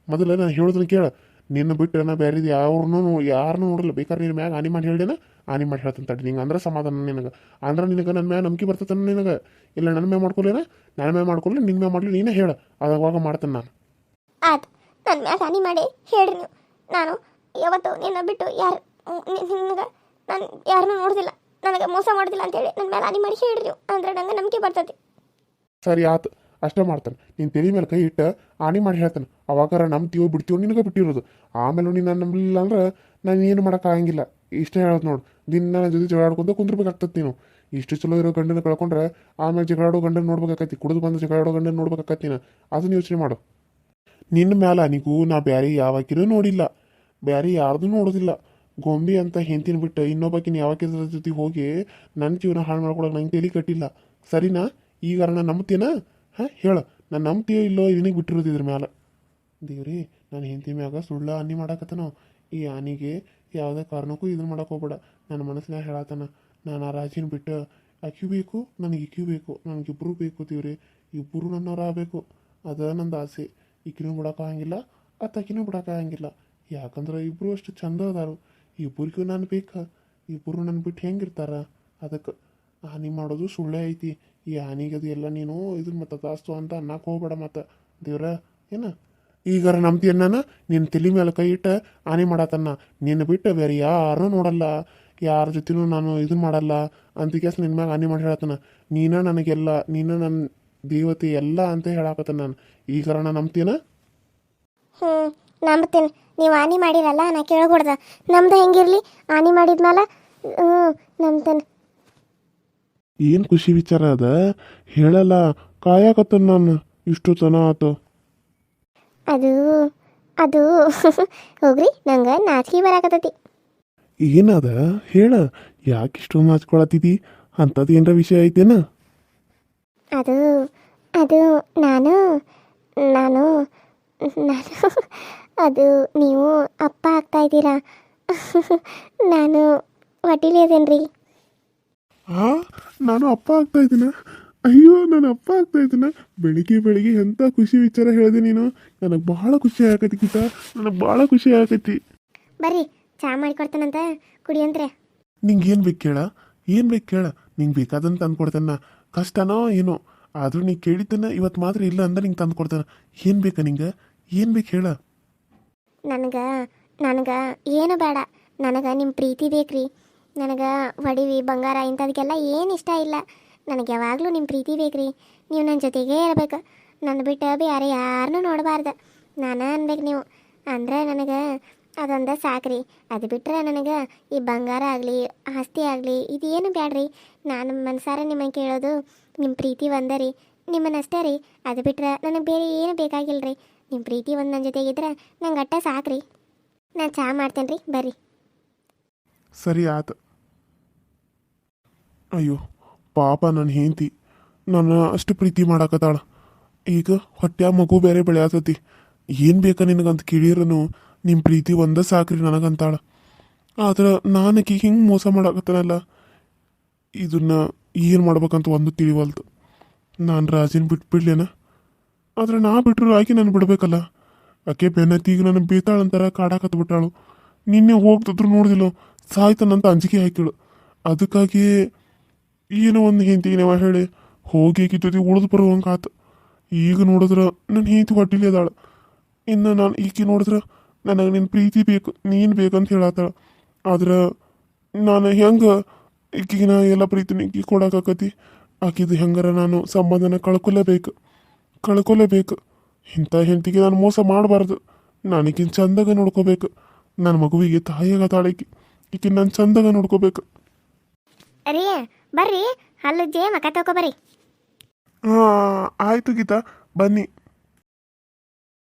ಮೊದಲು ನಾನು ಹೇಳೋದನ್ನ ಕೇಳ. ನಿನ್ನ ಬಿಟ್ಟು ನಾ ಬೇರೆದು ಯಾರನ್ನೂ ಯಾರನ್ನೂ ನೋಡಲ್ಲ. ಬೇಕಾದ್ರೆ ನಿನ್ನ ಮ್ಯಾಗ ಆನಿ ಮಾಡಿ ಹೇಳಿದೆ ಆನಿ ಮಾಡಿ ಹೇಳ್ತಾನೆ ತಡಿ. ನಿಂಗೆ ಅಂದ್ರೆ ಸಮಾಧಾನ ನಿನಗೆ. ಅಂದ್ರೆ ನಿನಗೆ ನನ್ನ ಮ್ಯಾಗ ನಂಬಿಕೆ ಬರ್ತೈತೆ ನಿನಗೆ? ಇಲ್ಲ ನನ್ನ ಮ್ಯಾಗ ಮಾಡ್ಕೊಲೇನ ನನ್ನ ಮ್ಯಾಗ ಮಾಡ್ಕೊಳ್ಳಿ ನಿನ್ನ ಮ್ಯಾಗ ಮಾಡಲಿ ನೀನೇ ಹೇಳ. ಅದಾಗ ಮಾಡ್ತೇನೆ ನಾನು. ಆಯ್ತು. ನನ್ನ ಮ್ಯಾಗ ಹಾನಿ ಮಾಡಿ ಹೇಳ್ರಿ ನೀವು. ನಾನು ಯಾವತ್ತು ನಿನ್ನ ಬಿಟ್ಟು ಯಾರು ನಿನಗೆ ನಾನು ಯಾರನ್ನೂ ನೋಡ್ದಿಲ್ಲ. ನನಗೆ ಮೋಸ ಮಾಡೋದಿಲ್ಲ ಅಂತೇಳಿ ನನ್ನ ಮೇಲೆ ಆನಿ ಮಾಡಿ ಹೇಳ್ರಿ ನೀವು. ಅಂದ್ರೆ ನನಗೆ ನಂಬಿಕೆ ಬರ್ತೈತಿ. ಸರಿ ಆತು. ಅಷ್ಟೇ ಮಾಡ್ತಾನೆ. ನಿನ್ನ ತಲೆ ಮೇಲೆ ಕೈ ಇಟ್ಟು, ಆಣಿ ಮಾಡಿ ಹೇಳ್ತಾನೆ, ಅವಾಗಾರ ನಂಬ್ತೀವೋ ಬಿಡ್ತೀವೋ ನಿನಗೆ ಬಿಟ್ಟಿರೋದು. ಆಮೇಲೆ ನೀನು ನಾನು ನಂಬಲಿಲ್ಲ ಅಂದ್ರೆ ನಾನು ಏನು ಮಾಡೋಕ್ಕಾಗಂಗಿಲ್ಲ ಇಷ್ಟೇ ಹೇಳೋದು ನೋಡು. ದಿನ ನನ್ನ ಜೊತೆ ಜಗಳಾಡ್ಕೊಂತ ಕುಂದ್ರಬೇಕಾಗ್ತದೆ ನೀನು. ಇಷ್ಟು ಚಲೋ ಇರೋ ಗಂಡನ ಕಳ್ಕೊಂಡ್ರೆ ಆಮೇಲೆ ಜಗಳಾಡೋ ಗಂಡನ ನೋಡ್ಬೇಕಾಕತಿ. ಕುಡಿದು ಬಂದು ಜಗಳಾಡೋ ಗಂಡನ ನೋಡ್ಬೇಕಾಕತಿ ಅದನ್ನು ಅದನ್ನ ಯೋಚನೆ ಮಾಡು. ನಿನ್ನ ಮ್ಯಾಲ ನಿಗೂ ನಾ ಬ್ಯಾರೆ ಯಾವಾಕಿನೂ ನೋಡಿಲ್ಲ. ಬ್ಯಾರೆ ಯಾರ್ದು ನೋಡೋದಿಲ್ಲ. ಗೊಂಬೆ ಅಂತ ಹೆಂತಿನ ಬಿಟ್ಟು ಇನ್ನೊಬ್ಬಕಿನ ಯಾವಕ್ಕಿದ್ರ ಜೊತೆ ಹೋಗಿ ನನ್ನ ಜೀವನ ಹಾಳು ಮಾಡ್ಕೊಳಕ್ಕೆ ನಂಗೆ ತಲೆ ಕಟ್ಟಿಲ್ಲ. ಸರಿನಾ? ಈಗ ನಾನು ನಂಬ್ತೀನ ಹಾಂ, ಹೇಳ. ನಾನು ನಂಬ್ತೀಯೋ ಇಲ್ಲೋ ನಿನಗೆ ಬಿಟ್ಟಿರೋದು ಇದ್ರ ಮೇಲೆ ದೇವ್ರಿ, ನಾನು ಹೆಂಡತಿ ಮ್ಯಾಗ ಸುಳ್ಳ ಹಾನಿ ಮಾಡಾಕತ್ತನೋ. ಈ ಆನಿಗೆ ಯಾವುದೇ ಕಾರಣಕ್ಕೂ ಇದನ್ನ ಮಾಡಕ್ಕೆ ಹೋಗ್ಬೇಡ. ನನ್ನ ಮನಸ್ಸಿನಾಗ ಹೇಳತ್ತಾನ ನಾನು ಆ ರಾಜಿನ ಬಿಟ್ಟು ಅಕ್ಕಿ ಬೇಕು, ನನಗೆ ಇಕ್ಕಿ ಬೇಕು ನನಗಿಬ್ಬರು ಬೇಕು ದೇವ್ರಿ. ಇಬ್ಬರು ನನ್ನವ್ರು ಆಗಬೇಕು. ಅದ ನಂದು ಆಸೆ. ಈಕಿನೂ ಬಿಡೋಕ್ಕಾಗಂಗಿಲ್ಲ ಅತ್ತಕಿನೂ ಬಿಡೋಕ್ಕಾಗಂಗಿಲ್ಲ ಯಾಕಂದ್ರೆ ಇಬ್ಬರು ಅಷ್ಟು ಚಂದ ಅದಾರು. ಇಬ್ಬರಿಗೂ ನಾನು ಬೇಕಾ. ಇಬ್ಬರು ನನ್ನ ಬಿಟ್ಟು ಹೆಂಗಿರ್ತಾರ ಅದಕ್ಕೆ ಹಾನಿ ಮಾಡೋದು ಸುಳ್ಳೇ ಐತಿ. ಈ ಹಾನಿಗದು ಎಲ್ಲ ನೀನು ಇದನ್ನ ಮತ್ತೆ ತಾಸ್ತು ಅಂತ ಅನ್ನಕ್ಕೆ ಹೋಗ್ಬೇಡ ಮತ್ತೆ. ದೇವ್ರ, ಏನ? ಈಗಾರ ನಂಬ್ತಿ ನಾನು ನಿನ್ನ ತಲೆ ಮೇಲೆ ಕೈ ಇಟ್ಟು ಹಾನಿ ಮಾಡತ್ತನ್ನ ನಿನ್ನ ಬಿಟ್ಟು ಬೇರೆ ಯಾರೂ ನೋಡಲ್ಲ. ಯಾರ ಜೊತೆನೂ ನಾನು ಇದನ್ನ ಮಾಡಲ್ಲ ಅಂತ ಕೇಸ್ ನಿನ್ನ ಮ್ಯಾಗ ಹಾನಿ ಮಾಡಿ ಹೇಳತ್ತನ ನೀನ ನನಗೆಲ್ಲ, ನೀನ ನನ್ನ ದೇವತೆ ಎಲ್ಲ ಅಂತ ಹೇಳಾಕತ್ತ ನಾನು. ಈಗಾರ ನಂಬ್ತೀನ ಹ್ಞೂ ನಂಬ್ತೀನಿ. ನೀವು ಆನಿ ಮಾಡಿರಲ್ಲ, ನಾ ಕೇಳಬಾರ್ದ ನಮ್ದು ಹೆಂಗಿರ್ಲಿ? ಹಾನಿ ಮಾಡಿದ್ಮೇಲೆ ಹ್ಞೂ ನಂಬ್ತೇನೆ. ಏನು ಖುಷಿ ವಿಚಾರ ಅದ? ಹೇಳಲ್ಲ. ಕಾಯಾಕತ್ತ ನಾನು. ಇಷ್ಟು ತನ ಆತು. ಅದು ಅದು. ಹೋಗ್ರಿ ನಂಗೆ ನಾಚಿಕೆ ಬರಾಕತ್ತೈತಿ. ಏನದ? ಹೇಳ. ಯಾಕೆ ಇಷ್ಟು ನಾಚ್ಕೊಳತ್ತಿದಿ? ಅಂಥದ್ದು ಏನರ ವಿಷಯ ಐತೇನ? ಅದು ಅದು ನಾನು ನಾನು ನಾನು ಅದು ನೀವು ಅಪ್ಪ ಆಗ್ತಾ ಇದ್ದೀರಾ? ನಾನು ಹೊಟ್ಟಿಲಿ ಅದೇನ್ರಿ ಆ? ನಾನು ಅಪ್ಪ ಆಗ್ತಾ ಇದ್ದೀನ. ಅಯ್ಯೋ ನಾನು ಅಪ್ಪ ಆಗ್ತಾ ಇದ್ದೀನ. ಬೆಳಿಗ್ಗೆ ಬೆಳಿಗ್ಗೆ ಎಂಥ ಖುಷಿ ವಿಚಾರ ಹೇಳಿದೆ ನೀನು? ನನಗೆ ಭಾಳ ಖುಷಿ ಆಗತಿ ಗೀತಾ. ನನಗೆ ಭಾಳ ಖುಷಿ ಆಗತಿ. ಬರ್ರಿ ಚಾ ಮಾಡಿಕೊಡ್ತಾನಂತ ಕುಡಿಯಂತ್ರೆ ನಿಂಗೆ ಏನು ಬೇಕು ಕೇಳ? ಏನು ಬೇಕು ಕೇಳ? ನಿಂಗೆ ಬೇಕಾದಂತ ತಂದು ಕೊಡ್ತಾನ ಕಷ್ಟನೋ ಏನೋ. ಆದರೂ ನೀ ಕೇಳಿದ್ದನ್ನ ಇವತ್ತು ಮಾತ್ರ ಇಲ್ಲ ಅಂದ್ರೆ ನಿಂಗೆ ತಂದು ಕೊಡ್ತಾನ. ಏನು ಬೇಕಾ ನಿಂಗೆ? ಏನು ಬೇಕು ಹೇಳ? ನನಗೆ ನನಗೆ ಏನು ಬೇಡ. ನನಗೆ ನಿಮ್ಮ ಪ್ರೀತಿ ಬೇಕ್ರಿ. ನನಗೆ ಒಡಿವಿ ಬಂಗಾರ ಇಂಥದಕ್ಕೆಲ್ಲ ಏನು ಇಷ್ಟ ಇಲ್ಲ. ನನಗೆ ಯಾವಾಗಲೂ ನಿಮ್ಮ ಪ್ರೀತಿ ಬೇಕ್ರಿ. ನೀವು ನನ್ನ ಜೊತೆಗೇ ಇರಬೇಕು. ನನ್ನ ಬಿಟ್ಟು ಬೇರೆ ಯಾರನ್ನೂ ನೋಡಬಾರ್ದು. ನಾನು ಅನ್ಬೇಕು ನೀವು. ಅಂದ್ರೆ ನನಗೆ ಅದೊಂದು ಸಾಕ್ರಿ. ಅದು ಬಿಟ್ಟರೆ ನನಗೆ ಈ ಬಂಗಾರ ಆಗಲಿ, ಆಸ್ತಿ ಆಗಲಿ ಇದೇನು ಬ್ಯಾಡ್ರಿ. ನಾನು ಮನ್ಸಾರ ನಿಮಗೆ ಕೇಳೋದು ನಿಮ್ಮ ಪ್ರೀತಿ ಒಂದೇ ರೀ ನಿಮ್ಮನ್ನಷ್ಟೇ ರೀ. ಅದು ಬಿಟ್ಟರೆ ನನಗೆ ಬೇರೆ ಏನು ಬೇಕಾಗಿಲ್ಲ ರೀ ನಿಮ್ಮ ಪ್ರೀತಿ ಒಂದು ನನ್ನ ಜೊತೆಗಿದ್ರೆ ನಂಗೆ ಅಟ್ಟ ಸಾಕ್ರಿ. ನಾನು ಚಹಾ ಮಾಡ್ತೇನೆ ರೀ ಬರ್ರಿ. ಸರಿ, ಆತ. ಅಯ್ಯೋ, ಪಾಪ ನನ್ನ ಹೆಂಡತಿ. ನನ್ನ ಅಷ್ಟು ಪ್ರೀತಿ ಮಾಡಾಕತ್ತಾಳ. ಈಗ ಹೊಟ್ಟೆ ಮಗು ಬೇರೆ ಬೆಳೆಯತತಿ. ಏನು ಬೇಕಾ ನಿನಗಂತ ಕೇಳಿರನು? ನಿಮ್ಮ ಪ್ರೀತಿ ಒಂದ ಸಾಕ್ರಿ ನನಗಂತಾಳ. ಆದ್ರೆ ನಾನು ಹಿಂಗೆ ಮೋಸ ಮಾಡಾಕತ್ತನಲ್ಲ. ಇದನ್ನ ಏನು ಮಾಡ್ಬೇಕಂತ ಒಂದು ತಿಳಿವಲ್ತು. ನಾನು ರಾಜಿನ ಬಿಟ್ಬಿಡ್ಲೇನ ಆದ್ರೆ ನಾ ಬಿಟ್ಟರು ಆಕೆ ನಾನು ಬಿಡಬೇಕಲ್ಲ. ಆಕೆ ಈಗ ನನ್ನ ಬೀತಾಳಂತಾರ ಕಾಡಾಕತ್ ಬಿಟ್ಟಾಳು ನಿನ್ನೆ ಹೋಗ್ತಿದ್ರು ನೋಡಿದಿಲ್ಲೋ, ಸಾಯ್ತಾನಂತ ಅಂಜಿಕೆ ಹಾಕಿಳು. ಅದಕ್ಕಾಗಿ ಏನೋ ಒಂದು ಹೆಂಡತಿ ಹೇಳಿ ಹೋಗಿ ಜೊತೆ ಉಳಿದು ಬರುವಂಗೆ ಆತು. ಈಗ ನೋಡಿದ್ರೆ ನನ್ನ ಹೆಂಡತಿ ಹೊಟ್ಟಿಲಿ ಅದಾಳ. ಇನ್ನು ನಾನು ಈಕೆ ನೋಡಿದ್ರೆ ನನಗೆ ನಿನ್ನ ಪ್ರೀತಿ ಬೇಕು, ನೀನು ಬೇಕಂತ ಹೇಳತ್ತಾಳ ಆದ್ರೆ ನಾನು ಹೆಂಗೆ ಈಕಿಗೆ ನಾ ಎಲ್ಲ ಪ್ರೀತಿನ ಈಕಿ ಕೊಡೋಕ್ಕಾಕತಿ ಆಕಿದು ಹೆಂಗಾರ ನಾನು ಸಂಬಂಧನ ಕಳ್ಕೊಲೇಬೇಕು ಕಳ್ಕೊಲೇಬೇಕು. ಇಂಥ ಹೆಂಡತಿಗೆ ನಾನು ಮೋಸ ಮಾಡಬಾರ್ದು. ನನಗಿನ್ ಚಂದಾಗ ನೋಡ್ಕೋಬೇಕು. ನನ್ನ ಮಗುವಿಗೆ ತಾಯಿಯಾಗ ತಾಳಿಕೆ ಈಕೆ. ನಾನು ಚಂದಾಗ ನೋಡ್ಕೋಬೇಕು. ರೀ ಬರ್ರಿ ಅಲ್ಲಜ್ಜೆ ಮಕ ತಗೋ ಬರ್ರಿ ಹಾಂ ಆಯ್ತು ಗೀತಾ ಬನ್ನಿ.